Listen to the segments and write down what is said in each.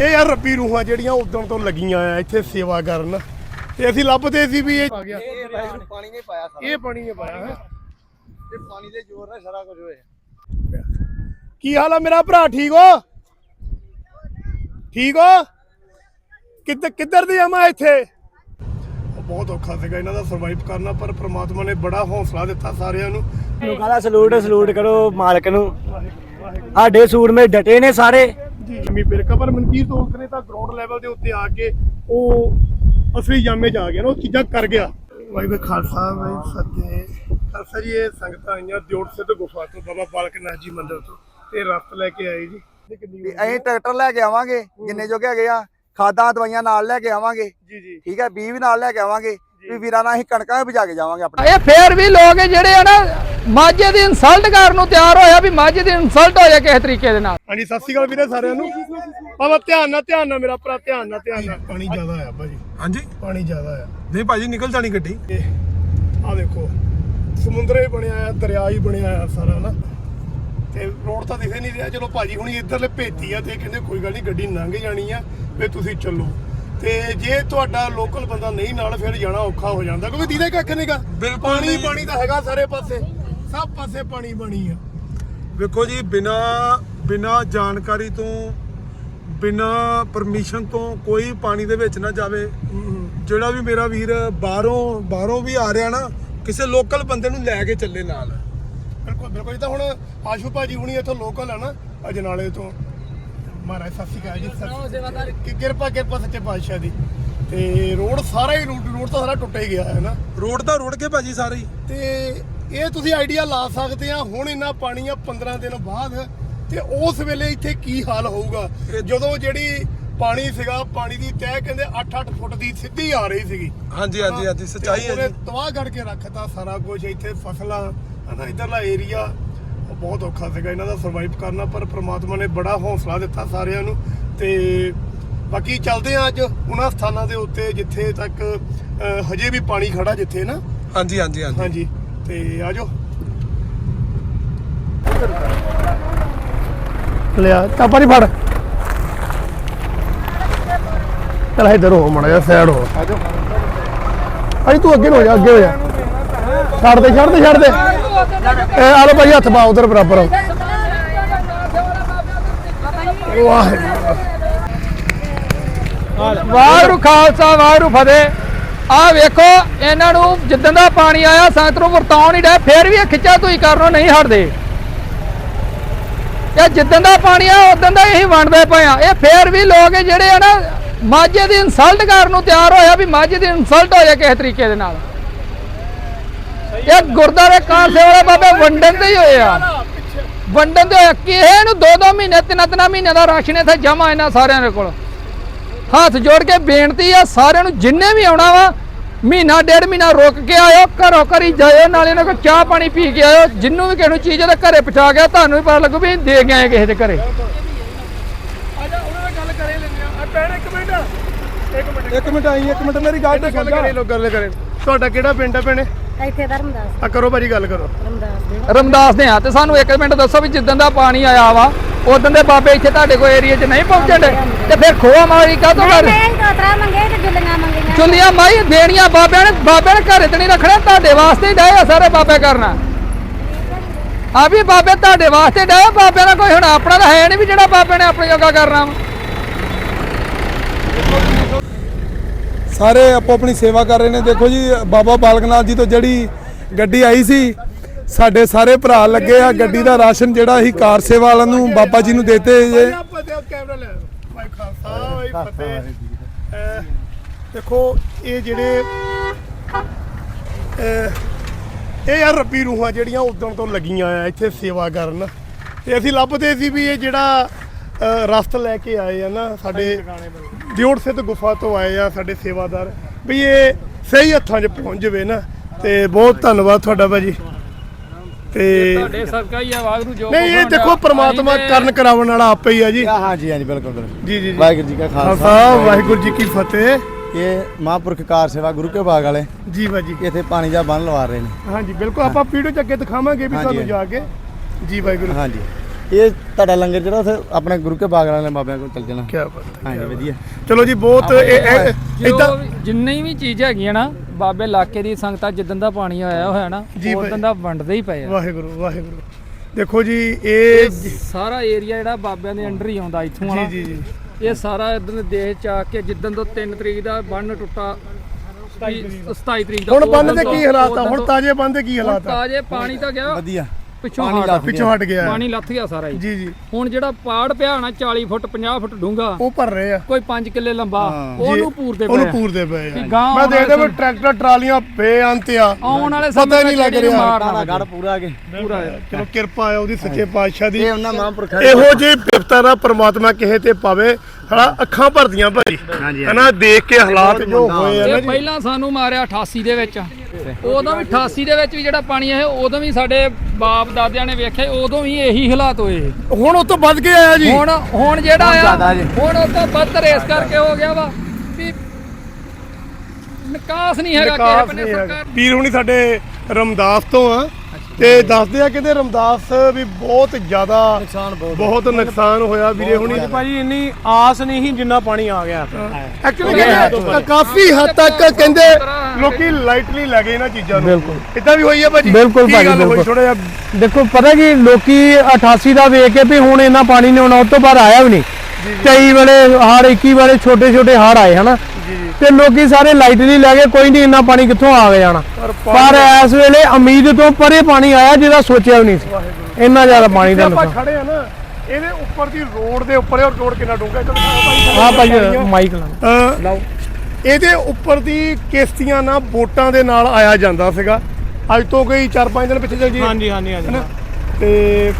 ਇਹ ਯਾਰ ਰੱਬੀ ਰੂਹਾਂ ਜਿਹੜੀਆਂ ਉਦੋਂ ਤੋਂ ਲੱਗੀਆਂ ਆ ਇੱਥੇ ਸੇਵਾ ਕਰਨ। ਤੇ ਅਸੀਂ ਲੱਭਦੇ ਸੀ ਵੀ ਇਹ ਆ ਗਿਆ। ਇਹ ਭਾਈ ਪਾਣੀ ਨਹੀਂ ਪਾਇਆ ਸਾਰਾ। ਇਹ ਪਾਣੀ ਨੇ ਪਾਇਆ ਹੈ? ਇਹ ਪਾਣੀ ਦੇ ਜ਼ੋਰ ਨਾਲ ਸਾਰਾ ਕੁਝ ਹੋਇਆ। ਕੀ ਹਾਲ ਆ ਮੇਰਾ ਭਰਾ ਠੀਕ ਹੋ? ਠੀਕ ਹੋ? ਕਿੱਧਰ ਕਿੱਧਰ ਦੀ ਆਵਾਂ ਇੱਥੇ? ਬਹੁਤ ਔਖਾ ਸੀਗਾ ਇਹਨਾਂ ਦਾ ਸਰਵਾਈਵ ਕਰਨਾ ਪਰ ਪ੍ਰਮਾਤਮਾ ਨੇ ਬੜਾ ਹੌਸਲਾ ਦਿੱਤਾ ਸਾਰਿਆਂ ਨੂੰ। ਨੂੰ ਕਹਦਾ ਸਲੂਟ ਸਲੂਟ ਕਰੋ ਮਾਲਕ ਨੂੰ। ਸਾਡੇ ਸੂਟ ਮੇ ਡਟੇ ਨੇ ਸਾਰੇ। ਜੀ ਜਮੀ ਬਿਰਕਾ ਪਰ ਮਨਕੀਰ ਦੋਸਤ ਨੇ ਤਾਂ ਗਰਾਊਂਡ ਲੈਵਲ ਦੇ ਉੱਤੇ ਆ ਕੇ ਉਹ ਅਸਲੀ ਜਾਮੇ 'ਚ ਆ ਗਿਆ ਨਾ ਉਹ ਚੀਜ਼ਾਂ ਕਰ ਗਿਆ। ਵਾਹਿਗੁਰੂ ਖਾਲਸਾ ਵਾਹਿਗੁਰੂ ਸੱਚੇ ਖਾਲਸਾ ਜੀ ਇਹ ਸੰਗਤਾਂ ਆਈਆਂ ਦਿਓੜ ਸਿੱਧ ਗੁਫਾ ਤੋਂ ਬਾਬਾ ਬਾਲਕ ਨਾਥ ਜੀ ਮੰਦਿਰ ਤੋਂ ਤੇ ਰਸਤ ਲੈ ਕੇ ਆਏ ਜੀ। ਅਸੀਂ ਟਰੈਕਟਰ ਲੈ ਕੇ ਆਵਾਂਗੇ ਜਿੰਨੇ ਜੋਗੇ ਹੈਗੇ ਆ ਖਾਦਾਂ ਦਵਾਈਆਂ ਨਾਲ ਲੈ ਕੇ ਆਵਾਂਗੇ। ਜੀ ਜੀ। ਠੀਕ ਹੈ ਬੀਜ ਵੀ ਨਾਲ ਲੈ ਕੇ ਆਵਾਂਗੇ ਵੀ ਵੀਰਾਂ ਨਾਲ ਅਸੀਂ ਕਣਕਾਂ ਵੀ ਬਚਾ ਕੇ ਜਾਵਾਂਗੇ ਆਪਣੇ। ਇਹ ਫੇਰ ਵੀ ਲੋਕ ਜਿਹੜੇ ਆ ਨਾ ਮਾਝੇ ਦੀ ਇਨਸਲਟ ਕਰਨ ਨੂੰ ਤਿਆਰ ਹੋਇਆ ਵੀ ਮਾਝੇ ਦੀ ਇਨਸਲਟ ਹੋ ਕਿਸੇ ਤਰੀਕੇ ਦੇ ਨਾਲ। ਹਾਂਜੀ ਸਤਿ ਸ਼੍ਰੀ ਅਕਾਲ ਵੀਰੇ ਸਾਰਿਆਂ ਨੂੰ। ਬਾਬਾ ਧਿਆਨ ਨਾਲ ਧਿਆਨ ਨਾਲ ਮੇਰਾ ਭਰਾ ਧਿਆਨ ਨਾਲ ਧਿਆਨ ਨਾਲ। ਪਾਣੀ ਜ਼ਿਆਦਾ ਆ ਭਾਜੀ। ਹਾਂਜੀ? ਪਾਣੀ ਜ਼ਿਆਦਾ ਆ ਨਹੀਂ ਭਾਜੀ ਨਿਕਲ ਜਾਣੀ ਗੱਡੀ। ਆ ਦੇਖੋ ਸਮੁੰਦਰ ਹੀ ਬਣਿਆ ਆ ਦਰਿਆ ਹੀ ਬਣਿਆ ਆ ਸਾਰਾ ਨਾ। ਤੇ ਰੋਡ ਤਾਂ ਦਿਖੇ ਨਹੀਂ ਰਿਹਾ। ਚਲੋ ਭਾਜੀ ਹੁਣੀ ਇੱਧਰਲੇ ਭੇਤੀ ਆ ਤੇ ਕਹਿੰਦੇ ਕੋਈ ਗੱਲ ਨਹੀਂ ਗੱਡੀ ਲੰਘ ਜਾਣੀ ਆ ਵੀ ਤੁਸੀਂ ਚੱਲੋ। ਤੇ ਜੇ ਤੁਹਾਡਾ ਲੋਕਲ ਬੰਦਾ ਨਹੀਂ ਨਾਲ ਫਿਰ ਜਾਣਾ ਔਖਾ ਹੋ ਜਾਂਦਾ। ਕਿਉਂਕਿ ਦੀਦੇ ਕੱਖ ਨਹੀਂਗਾ ਪਾਣੀ। ਪਾਣੀ ਤਾਂ ਹੈਗਾ ਸਾਰੇ ਪਾਸੇ। ਸਭ ਪਾਸੇ ਪਾਣੀ ਪਾਣੀ ਆ। ਵੇਖੋ ਜੀ ਬਿਨਾ ਬਿਨਾ ਜਾਣਕਾਰੀ ਤੋਂ ਬਿਨਾ ਪਰਮਿਸ਼ਨ ਤੋਂ ਕੋਈ ਪਾਣੀ ਦੇ ਵਿੱਚ ਨਾ ਜਾਵੇ। ਜਿਹੜਾ ਵੀ ਮੇਰਾ ਵੀਰ ਬਾਹਰੋਂ ਬਾਹਰੋਂ ਵੀ ਆ ਰਿਹਾ ਨਾ ਕਿਸੇ ਲੋਕਲ ਬੰਦੇ ਨੂੰ ਲੈ ਕੇ ਚੱਲੇ ਨਾਲ। ਬਿਲਕੁਲ ਬਿਲਕੁਲ। ਇਹ ਤਾਂ ਹੁਣ ਆਸ਼ੂ ਭਾਜੀ ਹੁਣੀ ਇੱਥੋਂ ਲੋਕਲ ਆ ਨਾ ਅਜਨਾਲੇ ਤੋਂ। ਮਹਾਰਾਜ ਸਤਿ ਸ਼੍ਰੀ ਅਕਾਲ ਜੀ ਸਤਿ ਕਿ ਕਿਰਪਾ ਕਿਰਪਾ ਸੱਚੇ ਪਾਤਸ਼ਾਹ ਦੀ। ਤੇ ਰੋਡ ਸਾਰਾ ਹੀ ਰੋਡ ਰੋਡ ਤਾਂ ਸਾਰਾ ਟੁੱਟਿਆ ਹੀ ਗਿਆ ਹੈ ਨਾ। ਰੋਡ ਤਾਂ ਰੁੜ ਕੇ ਭਾਜੀ ਸਾਰੇ ਹੀ। ਤੇ ਇਹ ਤੁਸੀਂ ਆਈਡੀਆ ਲਾ ਸਕਦੇ ਆ ਹੁਣ ਇੰਨਾ ਪਾਣੀ ਆ 15 ਦਿਨ ਬਾਅਦ ਤੇ ਉਸ ਵੇਲੇ ਇੱਥੇ ਕੀ ਹਾਲ ਹੋਊਗਾ? ਜਦੋਂ ਜਿਹੜੀ ਪਾਣੀ ਸੀਗਾ ਪਾਣੀ ਦੀ ਤਹਿ ਕਹਿੰਦੇ 8-8 ਫੁੱਟ ਦੀ ਸਿੱਧੀ ਆ ਰਹੀ ਸੀਗੀ। ਹਾਂਜੀ ਹਾਂਜੀ ਹਾਂਜੀ ਸੱਚਾਈ ਹੈ ਜੀ। ਤਬਾਹ ਕਰਕੇ ਰੱਖਤਾ ਸਾਰਾ ਕੁਝ ਇੱਥੇ ਫਸਲਾਂ ਹਨਾ ਇਧਰਲਾ ਏਰੀਆ ਬਹੁਤ ਔਖਾ ਸੀਗਾ ਇਹਨਾਂ ਦਾ ਸਰਵਾਈਵ ਕਰਨਾ ਪਰ ਪ੍ਰਮਾਤਮਾ ਨੇ ਬੜਾ ਹੌਸਲਾ ਦਿੱਤਾ ਸਾਰਿਆਂ ਨੂੰ ਤੇ ਬਾਕੀ ਚੱਲਦੇ ਆ ਅੱਜ ਉਹਨਾਂ ਸਥਾਨਾਂ ਦੇ ਉੱਤੇ ਜਿੱਥੇ ਤੱਕ ਹਜੇ ਵੀ ਪਾਣੀ ਖੜਾ ਜਿੱਥੇ ਨਾ। ਹਾਂਜੀ ਹਾਂਜੀ ਹਾਂਜੀ। ਹਾਂਜੀ। ਤੇ ਆਜੋ। ਲਿਆ ਚਾਪਾ ਨਹੀਂ ਫੜ। ਚਲ ਇਧਰ ਹੋ ਮੜਾ ਜਾ ਸਾਈਡ ਹੋ। ਆਜੋ। ਅਈ ਤੂੰ ਅੱਗੇ ਹੋ ਜਾ ਅੱਗੇ ਹੋ ਜਾ। ਛੱਡ ਦੇ ਛੱਡ ਦੇ ਛੱਡ ਦੇ। ਇਹ ਆ ਲੋ ਭਾਈ ਹੱਥ ਪਾ ਉਧਰ ਬਰਾਬਰ। ਵਾਹਿਗੁਰੂ। ਵਾਹਿਗੁਰੂ ਖਾਲਸਾ ਵਾਹਿਗੁਰੂ ਫਤਿਹ। ਆਹ ਵੇਖੋ, ਇਹਨਾਂ ਨੂੰ ਜਿੱਦਾਂ ਦਾ ਪਾਣੀ ਆਇਆ, ਸੰਗਤ ਨੂੰ ਵਰਤਾਉਣ ਹੀ ਡੇ ਫੇਰ ਵੀ ਇਹ ਖਿੱਚਾ ਤੁਸੀਂ ਕਰਨੋਂ ਨਹੀਂ ਹਟਦੇ। ਇਹ ਜਿੱਦਾਂ ਦਾ ਪਾਣੀ ਆ, ਉਦੋਂ ਦਾ ਇਹੀ ਵੰਡਦੇ ਪਏ ਆ। ਇਹ ਫੇਰ ਵੀ ਲੋਕ ਜਿਹੜੇ ਆ ਨਾ, ਮਾਝੇ ਦੀ ਇਨਸਲਟ ਕਰਨ ਨੂੰ ਤਿਆਰ ਹੋਇਆ ਵੀ ਮਾਝੇ ਦੀ ਇਨਸਲਟ ਹੋ ਜਾਏ ਕਿਸੇ ਤਰੀਕੇ ਦੇ ਨਾਲ। ਇਹ ਗੁਰਦਾਰੇ ਕਾਂਸੇ ਵਾਲੇ ਬਾਬੇ ਵੰਡਣ ਦੇ ਹੀ ਹੋਏ ਆ। ਵੰਡਣ ਦੇ ਹੋਏ ਆ। ਕਿਸੇ ਨੂੰ ਦੋ ਦੋ ਮਹੀਨੇ ਤਿੰਨ ਤਿੰਨ ਮਹੀਨੇ ਦਾ ਰਾਸ਼ਨ ਇੱਥੇ ਜਮਾ ਇਹਨਾਂ ਸਾਰਿਆਂ ਦੇ ਕੋਲ। ਹੱਥ ਜੋੜ ਕੇ ਬੇਨਤੀ ਆ ਸਾਰਿਆਂ ਨੂੰ ਜਿੰਨੇ ਵੀ ਆਉਣਾ ਵਾ ਮਹੀਨਾ ਡੇਢ ਮਹੀਨਾ ਰੁਕ ਕੇ ਆਇਓ ਘਰੋਂ ਘਰੀ ਜਾਇਓ ਨਾਲੇ ਇਹਨਾਂ ਕੋਲ ਚਾਹ ਪਾਣੀ ਪੀ ਕੇ ਆਇਓ ਜਿੰਨੂੰ ਵੀ ਕਿਸੇ ਨੂੰ ਚੀਜ਼ ਉਹਦੇ ਘਰੇ ਪਹੁੰਚਾ ਗਿਆ ਤੁਹਾਨੂੰ ਵੀ ਪਤਾ ਲੱਗੂ ਵੀ ਦੇ ਕੇ ਆਏ ਕਿਸੇ ਦੇ ਘਰੇ। ਆਜਾ ਉਹਨਾਂ ਨਾਲ ਗੱਲ ਕਰੇ ਲੈਂਦੇ ਆ। ਪੈਣ ਇੱਕ ਮਿੰਟ। ਇੱਕ ਮਿੰਟ। ਇੱਕ ਮਿੰਟ ਆਈ ਇੱਕ ਮਿੰਟ ਮੇਰੀ ਗੱਲ ਗੱਲ ਕਰੇ ਲੋਕ ਗੱਲ ਕਰੇ। ਤੁਹਾਡਾ ਕਿਹੜਾ ਪਿੰਡ ਹੈ ਭੈਣੇ? ਇੱਥੇ ਧਰਮਦਾਸ ਆ ਕਰੋ ਭਾਜੀ ਗੱਲ ਕਰੋ। ਧਰਮਦਾਸ ਦੇ ਰਮਦਾਸ ਦੇ ਆ ਤੇ ਸਾਨੂੰ ਇੱਕ ਮਿੰਟ ਦੱਸੋ ਵੀ ਜਿੱਦਾਂ ਦਾ ਪਾਣੀ ਆਇਆ ਵਾ ਉਦੋਂ ਦੇ ਬਾਬੇ ਇੱਥੇ ਤੁਹਾਡੇ ਕੋਲ ਏਰੀਆ 'ਚ ਨਹੀਂ ਪਹੁੰਚਣ ਡੇ? ਤੇ ਫਿਰ ਖੋਆ ਮਾਰੀ ਕਾਹਤੋਂ ਕਰ ਮੈਂ ਦੋਤਰਾ ਮੰਗੇ ਤੇ ਜੁਲੀਆਂ ਮੰਗੀਆਂ। ਚੁੱਲੀਆਂ ਮਾਈ ਦੇਣੀਆਂ ਬਾਬਿਆਂ ਨੇ ਬਾਬਿਆਂ ਨੇ ਘਰੇ ਤੇ ਨਹੀਂ ਰੱਖਣਾ ਤੁਹਾਡੇ ਵਾਸਤੇ ਹੀ ਡਏ ਆ ਸਾਰੇ ਬਾਬੇ ਕਰਨਾ। ਆ ਵੀ ਬਾਬੇ ਤੁਹਾਡੇ ਵਾਸਤੇ ਡਏ ਬਾਬਿਆਂ ਦਾ ਕੋਈ ਹੁਣ ਆਪਣਾ ਤਾਂ ਹੈ ਨਹੀਂ ਵੀ ਜਿਹੜਾ ਬਾਬੇ ਨੇ ਆਪਣੇ ਜੋਗਾ ਕਰਨਾ ਵਾ। ਸਾਰੇ ਆਪੋ ਆਪਣੀ ਸੇਵਾ ਕਰ ਰਹੇ ਨੇ। ਦੇਖੋ ਜੀ, ਬਾਬਾ ਬਾਲਕਨਾਥ ਜੀ ਤੋਂ ਜਿਹੜੀ ਗੱਡੀ ਆਈ ਸੀ, ਸਾਡੇ ਸਾਰੇ ਭਰਾ ਲੱਗੇ ਆ। ਗੱਡੀ ਦਾ ਰਾਸ਼ਨ ਜਿਹੜਾ ਅਸੀਂ ਕਾਰ ਸੇਵਾ ਵਾਲਿਆਂ ਨੂੰ ਬਾਬਾ ਜੀ ਨੂੰ ਦਿੱਤੇ ਜੇ। ਤੇ ਦੇਖੋ, ਇਹ ਜਿਹੜੇ ਇਹ ਯਾਰ ਰੱਬੀ ਰੂਹਾਂ ਜਿਹੜੀਆਂ ਉਦੋਂ ਤੋਂ ਲੱਗੀਆਂ ਆ ਇੱਥੇ ਸੇਵਾ ਕਰਨ। ਤੇ ਅਸੀਂ ਲੱਭਦੇ ਸੀ ਵੀ ਇਹ ਜਿਹੜਾ, ਅਹ, ਰਸਤ ਲੈ ਕੇ ਆਏ ਆ ਨਾ ਸਾਡੇ ਦਿਉੜ ਸਿੱਧ ਗੁਫਾ ਤੋਂ ਆਏ ਆ ਸਾਡੇ ਸੇਵਾਦਾਰ। ਵੀ ਇਹ ਸਹੀ ਹੱਥਾਂ 'ਚ ਪਹੁੰਚ ਜਵੇ ਨਾ ਤੇ ਬਹੁਤ ਧੰਨਵਾਦ ਤੁਹਾਡਾ ਭਾਜੀ। ਤੇ ਤੁਹਾਡੇ ਸਦਕਾ ਹੀ ਆ ਵਾਗਰੂ ਜੋ ਨਹੀਂ ਇਹ ਦੇਖੋ ਪ੍ਰਮਾਤਮਾ ਕਰਨ ਕਰਾਉਣ ਵਾਲਾ ਆਪੇ ਹੀ ਆ ਜੀ। ਹਾਂਜੀ ਹਾਂਜੀ ਬਿਲਕੁਲ ਬਿਲਕੁਲ। ਜੀ ਜੀ ਜੀ। ਵਾਹਿਗੁਰੂ ਜੀ ਕਾ ਖਾਲਸਾ। ਵਾਹਿਗੁਰੂ ਜੀ ਕੀ ਫਤਿਹ। ਇਹ ਮਹਾਂਪੁਰਖ ਕਾਰ ਸੇਵਾ ਗੁਰੂ ਕੇ ਬਾਗ ਵਾਲੇ। ਜੀ ਬਾਜੀ ਇੱਥੇ ਪਾਣੀ ਦਾ ਬੰਨ ਲਵਾ ਰਹੇ ਨੇ। ਹਾਂਜੀ ਬਿਲਕੁਲ ਆਪਾਂ ਵੀਡੀਓ ਚ ਅੱਗੇ ਦਿਖਾਵਾਂਗੇ ਵੀ ਹਾਂਜੀ, ਤੁਹਾਨੂੰ ਜਾ। ਕੇ। ਜੀ ਵਾਹਿਗੁਰੂ। ਹਾਂਜੀ ਇਹ ਤੁਹਾਡਾ ਲੰਗਰ ਜਿਹੜਾ ਉੱਥੇ ਆਪਣੇ ਗੁਰੂ ਕੇ ਬਾਗ ਵਾਲੇ ਬਾਬਿਆਂ ਕੋਲ ਚੱਲ ਜਾਣਾ। ਕੀ ਬਾਤ ਹਾਂਜੀ ਵਧੀਆ। ਚਲੋ ਜੀ ਬਹੁਤ ਇਹ ਇਦਾਂ ਜੋ ਵੀ- ਜਿੰਨੀ ਵੀ ਚੀਜ਼ ਹੈਗੀਆਂ ਨਾ ਬਾਬੇ ਇਲਾਕੇ ਦੀ ਸੰਗਤਾਂ ਜਿੱਦਣ ਦਾ ਪਾਣੀ ਆਇਆ ਹੋਇਆ ਨਾ ਜੀ। ਉਦੋਂ ਦਾ ਵੰਡਦੇ ਹੀ ਪਏ ਆ। ਵਾਹਿਗੁਰੂ ਵਾਹਿਗੁਰੂ। ਦੇਖੋ ਜੀ ਇਹ ਜੀ ਸਾਰਾ ਏਰੀਆ ਜਿਹੜਾ ਬਾਬਿਆਂ ਦੇ ਅੰਡਰ ਹੀ ਆਉਂਦਾ ਇੱਥੋਂ ਵਾਲਾ ਜੀ ਜੀ। ਇਹ ਸਾਰਾ ਇਧਰ ਦੇਸ਼ ਚ ਆ ਕੇ ਜਿੱਦਣ ਤੋਂ 3 ਤਰੀਕ ਦਾ ਬੰਨ ਟੁੱਟਾ 27 ਤਰੀਕ ਦਾ। ਹੁਣ ਬੰਦ ਦੇ ਕੀ ਹਾਲਾਤ ਆ? ਹੁਣ ਤਾਜੇ ਬੰਦ ਦੇ ਕੀ ਹਾਲਾਤ ਆ? ਤਾਜੇ ਪਾਣੀ ਤਾਂ ਗਿਆ। ਵਧੀਆ। ਪਿੱਛੋਂ ਪਾਣੀ ਹਟ ਲੱਥ ਪਿੱਛੋਂ ਹਟ ਗਿਆ। ਪਾਣੀ ਲੱਥ ਗਿਆ ਸਾਰਾ ਜੀ। ਜੀ ਹੁਣ ਜਿਹੜਾ ਪਾੜ ਪਿਆ ਹੋਣਾ 40 ਫੁੱਟ 50 ਫੁੱਟ ਡੂੰਘਾ ਉਹ ਭਰ ਰਹੇ ਆ। ਕੋਈ 5 ਕਿੱਲੇ ਲੰਬਾ ਉਹਨੂੰ ਪੂਰਦੇ ਪਏ ਉਹਨੂੰ ਆ। ਪੂਰਦੇ ਪਏ ਆ ਮੈਂ ਦੇਖਦਾ ਵੀ ਟਰੈਕਟਰ ਟਰਾਲੀਆਂ ਬੇਅੰਤ ਆ ਆਉਣ ਵਾਲੇ ਪਤਾ ਨਹੀਂ ਲੱਗ ਰਿਹਾ। ਗੜ ਪੂਰਾ ਕੇ। ਪੂਰਾ ਚਲੋ ਕਿਰਪਾ ਹੈ ਉਹਦੀ ਸੱਚੇ ਪਾਤਸ਼ਾਹ ਦੀ। ਇਹ ਉਹਨਾਂ ਮਹਾਂਪੁਰਖਾਂ ਇਹੋ ਜਿਹੀ ਬਿਪਤਾ ਦਾ ਪ੍ਰਮਾਤਮਾ ਕਿਸੇ ਤੇ ਪਾਵੇ ਹਨਾ ਅੱਖਾਂ ਭਰਦੀਆਂ ਭਾਜੀ ਹਨਾ ਦੇਖ ਕੇ ਹਾਲਾਤ ਜੋ ਹੋਏ ਆ ਨਾ ਇਹ ਜੀ ਪਹਿਲਾਂ ਸਾਨੂੰ ਮਾਰਿਆ 88 ਦੇ ਵਿੱਚ। ਉਦੋਂ ਵੀ 88 ਦੇ ਵਿੱਚ ਵੀ ਜਿਹੜਾ ਪਾਣੀ ਆਇਆ ਉਦੋਂ ਵੀ ਸਾਡੇ ਬਾਪ ਦਾਦਿਆਂ ਨੇ ਵੇਖਿਆ ਉਦੋਂ ਵੀ ਇਹੀ ਹਾਲਾਤ ਹੋਏ। ਹੁਣ ਉਹ ਤੋਂ ਵੱਧ ਕੇ ਆਇਆ ਜੀ। ਹੁਣ ਹੁਣ ਜਿਹੜਾ ਜ਼ਿਆਦਾ ਆ ਜੀ। ਹੁਣ ਉਹ ਤੋਂ ਵੱਧ ਰੇਸ ਕਰਕੇ ਹੋ ਗਿਆ ਵਾ। ਵੀ ਨਿਕਾਸ ਨਹੀਂ ਹੈਗਾ ਕਿਸੇ ਵਿਕਾਸ ਬੰਨੇ ਨਹੀਂ ਹੈਗਾ। ਸਰਕਾਰ ਵੀਰ ਹੁਣੀ ਸਾਡੇ ਰਮਦਾਸ ਤੋਂ ਆ। ਤੇ ਦੱਸਦੇ ਆ ਕਹਿੰਦੇ ਰਮਦਾਸ ਵੀ ਬਹੁਤ ਜ਼ਿਆਦਾ ਨੁਕਸਾਨ ਬਹੁਤ ਨੁਕਸਾਨ ਹੋਇਆ ਵੀਰੇ ਹੁਣੀ। ਭਾਜੀ ਇੰਨੀ ਆਸ ਨਹੀਂ ਸੀ ਜਿੰਨਾ ਪਾਣੀ ਆ ਗਿਆ। ਐਕਚੁਅਲੀ ਕਾਫੀ ਹੱਦ ਤੱਕ ਕਹਿੰਦੇ ਲੋਕੀ ਲਾਈਟਲੀ ਲੈ ਗਏ ਇਹਨਾਂ ਚੀਜ਼ਾਂ ਨੂੰ। ਬਿਲਕੁਲ। ਇਦਾਂ ਵੀ ਹੋਈ ਆ ਭਾਜੀ? ਬਿਲਕੁਲ ਭਾਜੀ। ਥੋੜਾ ਜਿਹਾ? ਦੇਖੋ ਪਤਾ ਕੀ ਲੋਕੀ 88 ਦਾ ਵੇਖ ਕੇ ਵੀ ਹੁਣ ਇੰਨਾ ਪਾਣੀ ਨਹੀਂ ਆਉਣਾ ਉਸ ਤੋਂ ਬਾਅਦ ਆਇਆ ਵੀ ਨਹੀਂ। ਕਈ ਵੇਲੇ ਹੜ 21 ਵੇਲੇ ਛੋਟੇ ਛੋਟੇ ਹੜ ਆਏ ਹਨਾ? ਤੇ ਲੋਕੀ ਸਾਰੇ ਲਾਈਟਲੀ ਲੈ ਕੇ ਕੋਈ ਨਹੀਂ ਇੰਨਾ ਪਾਣੀ ਕਿੱਥੋਂ ਆ ਗਿਆ ਜਾਣਾ। ਪਰ ਇਸ ਵੇਲੇ ਉਮੀਦ ਤੋਂ ਪਰੇ ਪਾਣੀ ਆਇਆ ਜਿਹਦਾ ਸੋਚਿਆ ਵੀ ਨਹੀਂ ਸੀ। ਇੰਨਾ ਜ਼ਿਆਦਾ ਪਾਣੀ ਦਾ ਆਪਾਂ ਖੜੇ ਆ ਨਾ ਇਹਦੇ ਉੱਪਰ ਦੀ ਰੋਡ ਦੇ ਉੱਪਰ ਉਹ ਰੋਡ ਕਿੰਨਾ ਡੂੰਘਾ ਹਾਂ? ਭਾਈ ਮਾਈਕ ਲਾ ਅਹ ਇਹਦੇ ਉੱਪਰ ਦੀ ਕਿਸ਼ਤੀਆਂ ਨਾਲ ਬੋਟਾਂ ਦੇ ਨਾਲ ਆਇਆ ਜਾਂਦਾ ਸੀਗਾ। ਅੱਜ ਤੋਂ ਕੋਈ 4-5 ਦਿਨ ਪਿੱਛੇ ਜੀ ਹਾਂਜੀ ਹਾਂਜੀ ਹਾਂਜੀ? ਤੇ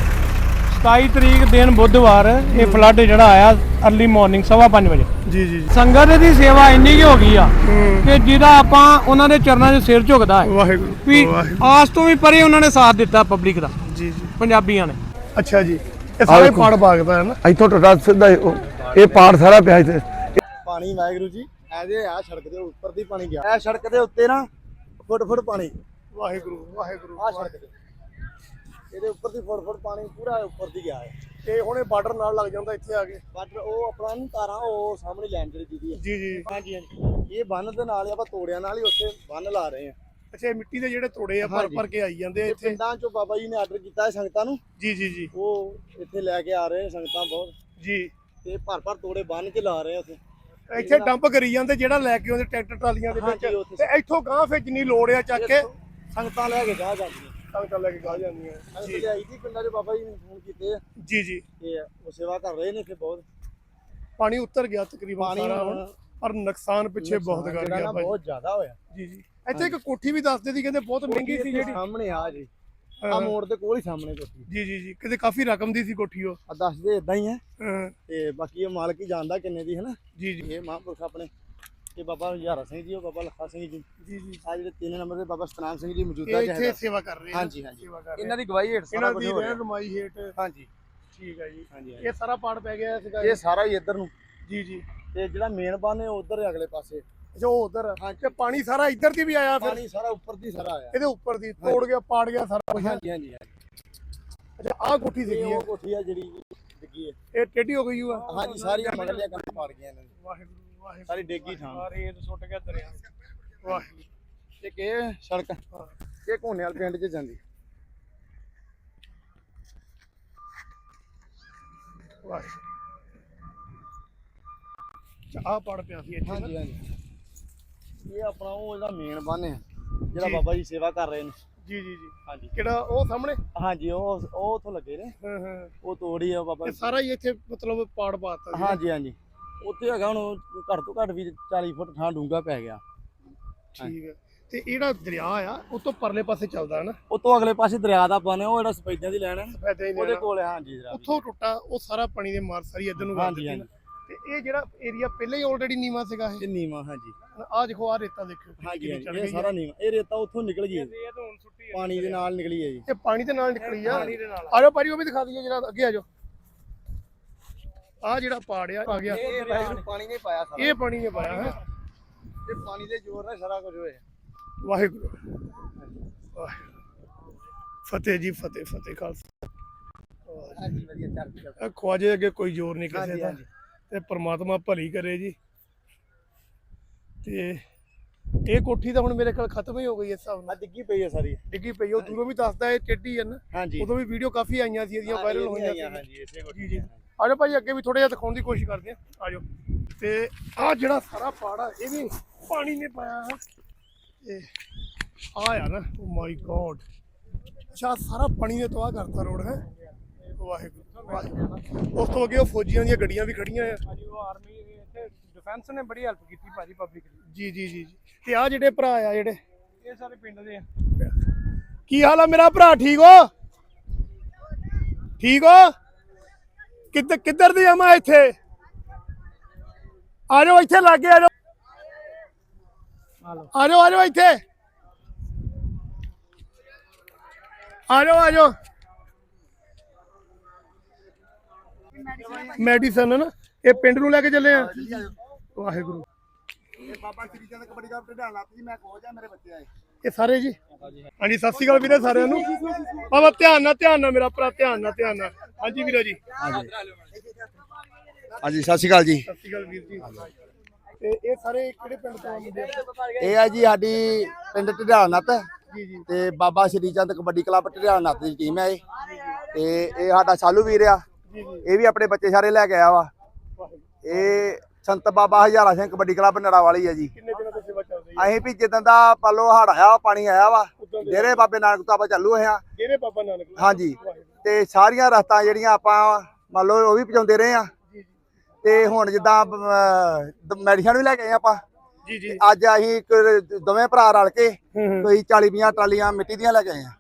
27 ਤਰੀਕ ਦਿਨ ਬੁੱਧਵਾਰ ਇਹ ਫਲੱਡ ਜਿਹੜਾ ਆਇਆ ਅਰਲੀ ਮਾਰਨਿੰਗ 5:30 ਵਜੇ। ਜੀ ਜੀ ਸੰਗਤ ਦੀ ਸੇਵਾ ਇੰਨੀ ਕੀ ਹੋ ਗਈ ਆ ਕਿ ਜਿਹਦਾ ਆਪਾਂ ਉਹਨਾਂ ਦੇ ਚਰਨਾਂ 'ਚ ਸਿਰ ਝੁਕਦਾ ਹੈ। ਵਾਹਿਗੁਰੂ ਵੀ ਆਸ ਤੋਂ ਵੀ ਪਰੇ ਉਹਨਾਂ ਨੇ ਸਾਥ ਦਿੱਤਾ ਪਬਲਿਕ ਦਾ ਜੀ ਜੀ। ਪੰਜਾਬੀਆਂ ਨੇ। ਅੱਛਾ ਜੀ ਇਹ ਸਾਰੇ ਪਾੜ ਬਾਗਦਾ ਹੈ ਨਾ? ਇੱਥੋਂ ਟੁੱਟਾ ਸਿੱਧਾ ਇਹ ਪਾੜ ਸਾਰਾ ਪਿਆ ਇੱਥੇ। ਪਾਣੀ ਵਾਹਿਗੁਰੂ ਜੀ ਐਜੇ ਆ ਸੜਕ ਦੇ ਉੱਪਰ ਦੀ ਪਾਣੀ ਗਿਆ। ਇਹ ਸੜਕ ਦੇ ਉੱਤੇ ਨਾ ਫੁੱਟ ਫੁੱਟ ਪਾਣੀ। ਵਾਹਿਗੁਰੂ ਵਾਹਿਗੁਰੂ ਆ ਸੜਕ ਤੇ ਇਹਦੇ ਉੱਪਰ ਦੀ ਫੁੱਟ ਫੁੱਟ ਪਾਣੀ ਪੂਰਾ ਉੱਪਰ ਦੀ ਗਿਆ ਹੈ। ਤੇ ਹੁਣੇ ਬਾਰਡਰ ਨਾਲ ਲੱਗ ਜਾਂਦਾ ਇੱਥੇ ਆ ਕੇ। ਬਟ ਉਹ ਆਪਣਾ ਨੂੰ ਤਾਰਾਂ ਉਹ ਸਾਹਮਣੇ ਲੈਣ ਜਿਹੜੀ ਜਿਹਦੀ ਹੈ। ਜੀ ਜੀ। ਹਾਂਜੀ ਹਾਂਜੀ। ਇਹ ਬੰਨ ਦੇ ਨਾਲ ਹੀ ਆਪਾਂ ਤੋੜਿਆਂ ਨਾਲ ਹੀ ਉੱਥੇ ਬੰਨ ਲਾ ਰਹੇ ਹਾਂ। ਅੱਛਾ ਇਹ ਮਿੱਟੀ ਦੇ ਜਿਹੜੇ ਤੋੜੇ ਆ ਭਰ। ਭਰ ਕੇ ਆਈ ਜਾਂਦੇ ਆ ਇਹ ਇੱਥੇ। ਪਿੰਡਾਂ ਚੋਂ ਬਾਬਾ ਜੀ ਨੇ ਆਰਡਰ ਕੀਤਾ ਹੈ ਸੰਗਤਾਂ ਨੂੰ। ਜੀ ਜੀ ਜੀ। ਉਹ ਇੱਥੇ ਲੈ ਕੇ ਆ ਰਹੇ ਨੇ ਸੰਗਤਾਂ ਬਹੁਤ। ਜੀ। ਤੇ ਭਰ ਭਰ ਤੋੜੇ ਬੰਨ 'ਚ ਲਾ ਰਹੇ ਆ ਉੱਥੇ। ਇੱਥੇ ਡੰਪ ਕਰੀ ਜਾਂਦੇ ਜਿਹੜਾ ਲੈ ਕੇ ਆਉਂਦੇ ਟਰੈਕਟਰ ਟਰਾਲੀਆਂ ਦੇ ਵਿੱਚ। ਤੇ ਇੱਥੋਂ ਗਾਂ ਫਿਰ ਜਿੰਨੀ ਲੋੜ ਆ ਚੱਕ ਕੇ ਸੰਗਤਾਂ ਲੈ ਕੇ ਜਾ ਜਾਂਦੀਆਂ। ਸੰਗਤਾਂ ਲੈ ਕੇ ਗਾ ਜਾਂਦੀਆਂ। ਸੰਗਤ ਜੀ ਲਿਆਈ ਸੀ ਪਿੰਡਾਂ 'ਚ ਬਾਬਾ ਜੀ ਨੇ ਫੋਨ ਕੀਤੇ ਆ। ਜੀ ਜੀ। ਤੇ ਉਹ ਸੇਵਾ ਕਰ ਰਹੇ ਨੇ ਇੱਥੇ ਬਹੁਤ। ਪਾਣੀ ਉੱਤਰ ਗਿਆ ਤਕਰੀਬਨ ਪਾਣੀ ਸਾਰਾ ਹੁਣ ਪਰ ਨੁਕਸਾਨ ਪਿੱਛੇ ਬਹੁਤ ਕਰ ਜਿਹੜਾ ਗਿਆ ਨਾ ਭਾਈ। ਬਹੁਤ ਜ਼ਿਆਦਾ ਹੋਇਆ। ਜੀ ਜੀ। ਇੱਥੇ ਇੱਕ ਕੋਠੀ ਵੀ ਦੱਸਦੇ ਸੀ ਕਹਿੰਦੇ ਬਹੁਤ ਮਹਿੰਗੀ ਸੀ ਜਿਹੜੀ। ਸਾਹਮਣੇ ਆ ਜੀ। ਆ ਹਾਂ। ਮੋੜ ਦੇ ਕੋਲ ਹੀ ਸਾਹਮਣੇ ਕੋਠੀ। ਜੀ ਜੀ ਜੀ। ਕਿਤੇ ਕਾਫੀ ਰਕਮ ਦੀ ਸੀ ਕੋਠੀ ਉਹ। ਆ ਦੱਸਦੇ ਇਦਾਂ ਹੀ ਹੈ ਹਾਂ, ਤੇ ਬਾਕੀ ਇਹ ਮਾਲਕ ਹੀ ਜਾਣਦਾ ਕਿੰਨੇ ਦੀ ਹੈ ਨਾ ਜੀ ਜੀ। ਇਹ ਮਹਾਂਪੁਰਖ ਆਪਣੇ ਇਹ ਬਾਬਾ ਹਜ਼ਾਰਾ ਸਿੰਘ ਜੀ ਉਹ ਬਾਬਾ ਲੱਖਾ ਸਿੰਘ ਜੀ। ਜੀ ਜੀ। ਆ ਜਿਹੜੇ ਤਿੰਨ ਨੰਬਰ ਦੇ ਬਾਬਾ ਸਤਨਾਮ ਸਿੰਘ ਜੀ ਮੌਜੂਦਾ ਇਹ ਇੱਥੇ ਸੇਵਾ ਕਰ ਰਹੇ ਹਾਂਜੀ ਇਹਨਾਂ ਦੀ ਗਵਾਹੀ ਹੇਠ। ਸਾਰਾ ਇਹਨਾਂ ਕੁਝ ਦੀ ਹੋ ਰਿਹਾ। ਰਮਾਈ ਹੇਠ। ਹਾਂਜੀ। ਠੀਕ ਹੈ ਜੀ। ਹਾਂਜੀ ਇਹ ਸਾਰਾ ਪਾੜ ਪੈ ਗਿਆ ਸੀਗਾ ਇਹ ਸਾਰਾ ਹੀ ਇੱਧਰ ਨੂੰ। ਜੀ ਜੀ। ਤੇ ਜਿਹੜਾ ਮੇਨ ਬੰਨ ਹੈ ਉਧਰ ਅਗਲੇ ਪਾਸੇ। ਅੱਛਾ ਉਹ ਉਧਰ ਤੇ ਪਾਣੀ ਸਾਰਾ ਇੱਧਰ ਦੀ ਵੀ ਆਇਆ ਫਿਰ? ਪਾਣੀ ਸਾਰਾ ਉੱਪਰ ਦੀ ਸਾਰਾ ਆਇਆ। ਇਹਦੇ ਉੱਪਰ ਦੀ ਤੋੜ ਗਿਆ ਪਾੜ ਗਿਆ ਸਾਰਾ ਕੁਝ ਹਾਂਜੀ ਹਾਂਜੀ ਹਾਂਜੀ। ਅੱਛਾ ਆਹ ਕੋਠੀ ਇਹ ਸੀਗੀ। ਉਹ ਕੋਠੀ ਆ ਜਿਹੜੀ ਡਿੱਗੀ ਹੈ। ਇਹ ਟੇਢੀ ਹੋ ਗਈ ਆ। ਹਾਂਜੀ ਸਾਰੀਆਂ ਮਗਲੀਆਂ ਕੰਨ ਪਾੜ ਇਹਨਾਂ ਦੀਆਂ ਵਾਹਿਗੁਰੂ। ਵਾਹਿਗੁਰੂ ਸਾਰੀ ਡੇਗੀ ਥਾਂ। ਰੇਤ ਸੁੱਟ ਗਿਆ ਦਰਿਆ ਵਾਹਿਗੁਰੂ। ਤੇ ਕਿ ਸੜਕ ਇਹ ਕੋਨੇ ਵਾਲੇ ਪਿੰਡ 'ਚ ਜਾਂਦੀ। ਵਾਹਿਗੁਰੂ। ਆਹ ਪਾੜ ਪਿਆ ਸੀ ਇੱਥੇ। ਹਾਂਜੀ ਹਾਂਜੀ। ਇਹ ਆਪਣਾ ਉਹ ਜਿਹੜਾ ਮੇਨ ਬੰਨ ਹੈ ਜਿਹੜਾ। ਬਾਬਾ ਜੀ ਸੇਵਾ ਕਰ ਰਹੇ ਨੇ। ਜੀ ਜੀ ਜੀ। ਹਾਂਜੀ। ਕਿਹੜਾ ਉਹ ਸਾਹਮਣੇ? ਹਾਂਜੀ ਉਹ ਉਹ ਉੱਥੋਂ ਲੱਗੇ ਨੇ। ਹਾਂ ਹਾਂ। ਉਹ ਤੋੜੀ ਆ ਬਾਬਾ ਸਾਰਾ ਹੀ ਇੱਥੇ ਮਤਲਬ ਪਾੜ ਪਾਤਾ ਹਾਂਜੀ ਹਾਂਜੀ। ਉੱਥੇ ਹੈਗਾ ਹੁਣ ਘੱਟ ਤੋਂ ਘੱਟ ਵੀ 40 ਫੁੱਟ ਥਾਂ ਡੂੰਗਾ ਪੈ ਗਿਆ। ਠੀਕ ਹੈ। ਤੇ ਇਹ ਜਿਹੜਾ ਦਰਿਆ ਆ ਉਹ ਤੋਂ ਪਰਲੇ ਪਾਸੇ ਚੱਲਦਾ ਹੈ ਨਾ? ਉਹ ਤੋਂ ਅਗਲੇ ਪਾਸੇ ਦਰਿਆ ਦਾ ਪਾਣੀ ਉਹ ਜਿਹੜਾ ਸਫੈਦਿਆਂ ਦੀ ਲੈਣ ਹੈ ਹੀ ਉਹਦੇ ਕੋਲ ਹੈ ਹਾਂਜੀ ਜਰਾ ਉੱਥੋਂ ਟੁੱਟਾ ਉਹ ਸਾਰਾ ਪਾਣੀ ਦੇ ਮਾਰ ਸਾਰੀ ਇੱਧਰ ਨੂੰ ਕਰ ਹਾਂਜੀ, ਦਿੱਤੀ ਨਾ। ਤੇ ਇਹ ਜਿਹੜਾ ਏਰੀਆ ਪਹਿਲਾਂ ਹੀ ਆਲਰੇਡੀ ਨੀਵਾ ਸੀਗਾ ਇਹ? ਨੀਵਾ ਹਾਂਜੀ। ਆਹ ਦੇਖੋ ਆਹ ਰੇਤਾ ਦੇਖੋ ਹਾਂਜੀ ਚੜ੍ਹ ਇਹ ਗਈ ਸਾਰਾ ਨੀਵਾ ਇਹ ਰੇਤਾ ਉੱਥੋਂ ਨਿਕਲ ਗਈ ਹੈ ਪਾਣੀ ਦੇ ਨਾਲ ਨਿਕਲੀ ਹੈ ਜੀ। ਇਹ ਪਾਣੀ ਦੇ ਨਾਲ ਨਿਕਲੀ ਆ। ਆ। ਜਾਓ ਭਾਜੀ ਉਹ ਵੀ ਦਿਖਾ ਦਈਏ ਜਿਹੜਾ ਅੱਗੇ ਆ ਜਾਓ। ਆ ਜਿਹੜਾ ਪਾੜ ਆ ਆ ਗਿਆ। ਇਹ ਵਾਹਿਗੁਰੂ ਪਾਣੀ ਨੇ ਪਾਇਆ ਸਾਰਾ। ਇਹ ਪਾਣੀ ਨੇ ਪਾਇਆ ਹੈ। ਇਹ ਪਾਣੀ ਦੇ ਜ਼ੋਰ ਨਾਲ ਸਾਰਾ ਕੁਝ ਹੋਇਆ। ਵਾਹਿਗੁਰੂ। ਵਾਹਿਗੁਰੂ। ਫਤਿਹ ਜੀ ਫਤਿਹ ਫਤਿਹ ਖਾਲਸਾ। ਹਾਂਜੀ ਵਧੀਆ ਖਵਾਜੇ ਅੱਗੇ ਕੋਈ ਜ਼ੋਰ ਨਹੀਂ ਕਿਸੇ ਦਾ। ਤੇ ਪ੍ਰਮਾਤਮਾ ਭਲੀ ਕਰੇ ਜੀ। ਤੇ ਇਹ ਕੋਠੀ ਤਾਂ ਹੁਣ ਮੇਰੇ ਕੋਲ ਖਤਮ ਹੀ ਹੋ ਗਈ ਇਸ ਹਿਸਾਬ ਨਾਲ। ਡਿੱਗੀ ਪਈ ਹੈ ਸਾਰੀ। ਡਿੱਗੀ ਪਈ ਉਹ ਦੂਰੋਂ ਵੀ ਦੱਸਦਾ ਇਹ ਟੇਢੀ ਹੈ ਨਾ। ਹਾਂਜੀ। ਉਦੋਂ ਵੀ ਵੀਡੀਓ ਕਾਫੀ ਆਈਆਂ ਸੀ ਇਹਦੀਆਂ ਵਾਇਰਲ ਹੋਈਆਂ ਸੀ। ਹਾਂਜੀ ਇਸੇ ਜੀ ਜੀ। ਆਜੋ ਭਾਈ ਅੱਗੇ ਵੀ ਥੋੜਾ ਜਿਹਾ ਦਿਖਾਉਣ ਦੀ ਕੋਸ਼ਿਸ਼ ਕਰਦੇ ਆ ਆਜੋ। ਤੇ ਆ ਜਿਹੜਾ ਸਾਰਾ ਪਾੜ ਇਹ ਵੀ ਪਾਣੀ ਨੇ ਪਾਇਆ ਤੇ ਆ ਯਾਰ ਓ ਮਾਈ ਗੋਡ ਅੱਛਾ ਆਹ ਸਾਰਾ ਪਾਣੀ ਨੇ ਤਬਾਹ ਕਰਤਾ ਰੋਡ ਹੈ? ਵਾਹਿਗੁਰੂ। ਉਸ ਤੋਂ ਅੱਗੇ ਉਹ ਫੌਜੀਆਂ ਦੀਆਂ ਗੱਡੀਆਂ ਵੀ ਖੜੀਆਂ ਆ। ਹਾਂਜੀ ਉਹ ਆਰਮੀ ਇੱਥੇ ਡਿਫੈਂਸ ਨੇ ਬੜੀ ਹੈਲਪ ਕੀਤੀ ਭਾਜੀ ਪਬਲਿਕ ਜੀ ਜੀ ਜੀ ਤੇ ਆ ਜਿਹੜੇ ਭਰਾ ਆ ਜਿਹੜੇ? ਇਹ ਸਾਰੇ ਪਿੰਡ ਦੇ ਆ। ਕੀ ਹਾਲ ਆ ਮੇਰਾ ਭਰਾ ਠੀਕ ਹੋ? ਠੀਕ ਹੋ? ਕਿੱਧਰ ਕਿੱਧਰ ਦੀ ਆਵਾਂ ਇੱਥੇ? ਆ ਜਾਓ ਇੱਥੇ ਲੱਗੇ, ਆ ਜਾਓ। ਆ ਜਾਓ ਆ ਜਾਓ ਇੱਥੇ। ਆ ਜਾਓ ਆ ਜਾਓ। ਮੈਡੀਸਨ ਨਾ, ਇਹ ਪਿੰਡ ਨੂੰ ਲੈ ਕੇ ਚੱਲੇ ਆ। ਵਾਹਿਗੁਰੂ। ਇਹ ਬਾਬਾ ਸ੍ਰੀ ਚੰਦ ਕਬੱਡੀ ਦਾ ਢਾਣਾ ਜੀ ਮੈਂ ਕੋਚ ਆ, ਮੇਰੇ ਬੱਚੇ ਆਏ। ਇਹ ਸਾਰੇ ਜੀ। ਹਾਂਜੀ ਸਤਿ ਸ਼੍ਰੀ ਅਕਾਲ ਵੀਰੇ ਸਾਰਿਆਂ ਨੂੰ। ਬਾਬਾ ਧਿਆਨ ਨਾਲ ਧਿਆਨ ਨਾਲ ਮੇਰਾ ਭਰਾ ਧਿਆਨ ਨਾਲ ਧਿਆਨ ਨਾਲ। ਹਾਂਜੀ ਵੀਰੋ ਜੀ। ਹਾਂਜੀ ਸਤਿ ਸ਼੍ਰੀ ਅਕਾਲ ਜੀ। ਸਤਿ ਸ਼੍ਰੀ ਅਕਾਲ ਵੀਰ ਜੀ। ਤੇ ਇਹ ਸਾਰੇ ਕਿਹੜੇ ਪਿੰਡ ਤੋਂ ਆਉਂਦੇ ਇਹ ਆ ਜੀ ਸਾਡੀ ਪਿੰਡ ਢਿਆਣਤ ਜੀ ਜੀ। ਤੇ ਬਾਬਾ ਸ੍ਰੀ ਚੰਦ ਕਬੱਡੀ ਕਲੱਬ ਢਿਆਣਤ ਦੀ ਟੀਮ ਹੈ ਇਹ। ਤੇ ਇਹ ਸਾਡਾ ਸਾਲੂ ਵੀਰ ਆ। ਇਹ ਵੀ ਆਪਣੇ ਬੱਚੇ ਸਾਰੇ ਲੈ ਕੇ ਆਇਆ ਵਾ। ਇਹ ਸੰਤ ਬਾਬਾ ਹਜ਼ਾਰਾ ਸਿੰਘ ਕਬੱਡੀ ਕਲੱਬ ਨੜਾ ਵਾਲੀ ਹੈ ਜੀ। ਕਿੰਨੇ ਅਸੀਂ ਵੀ ਜਿੱਦਾਂ ਦਾ ਪੱਲੋ ਹੜ ਆਇਆ ਪਾਣੀ ਆਇਆ ਵਾ ਡੇਰੇ ਬਾਬੇ ਨਾਨਕ ਤੋਂ ਆਪਾਂ ਚੱਲੂ ਹੋਏ ਆ ਕਿਹੜੇ ਬਾਬਾ ਨਾਨਕ ਹਾਂਜੀ। ਤੇ ਸਾਰੀਆਂ ਰਸਤਾਂ ਜਿਹੜੀਆਂ ਆਪਾਂ ਮੰਨ ਲਓ ਉਹ ਵੀ ਪਹੁੰਚਾਉਂਦੇ ਰਹੇ ਆ ਤੇ ਹੁਣ ਜਿੱਦਾਂ ਮੈਡੀਸਨ ਵੀ ਲੈ ਕੇ ਆਏ ਆਪਾਂ। ਜੀ ਜੀ। ਅੱਜ ਅਸੀਂ ਦੋਵੇਂ ਭਰਾ ਰਲ ਕੇ। ਕੋਈ 40 50 ਟਰਾਲੀਆਂ ਮਿੱਟੀ ਦੀਆਂ ਲੈ ਕੇ ਆਏ ਆ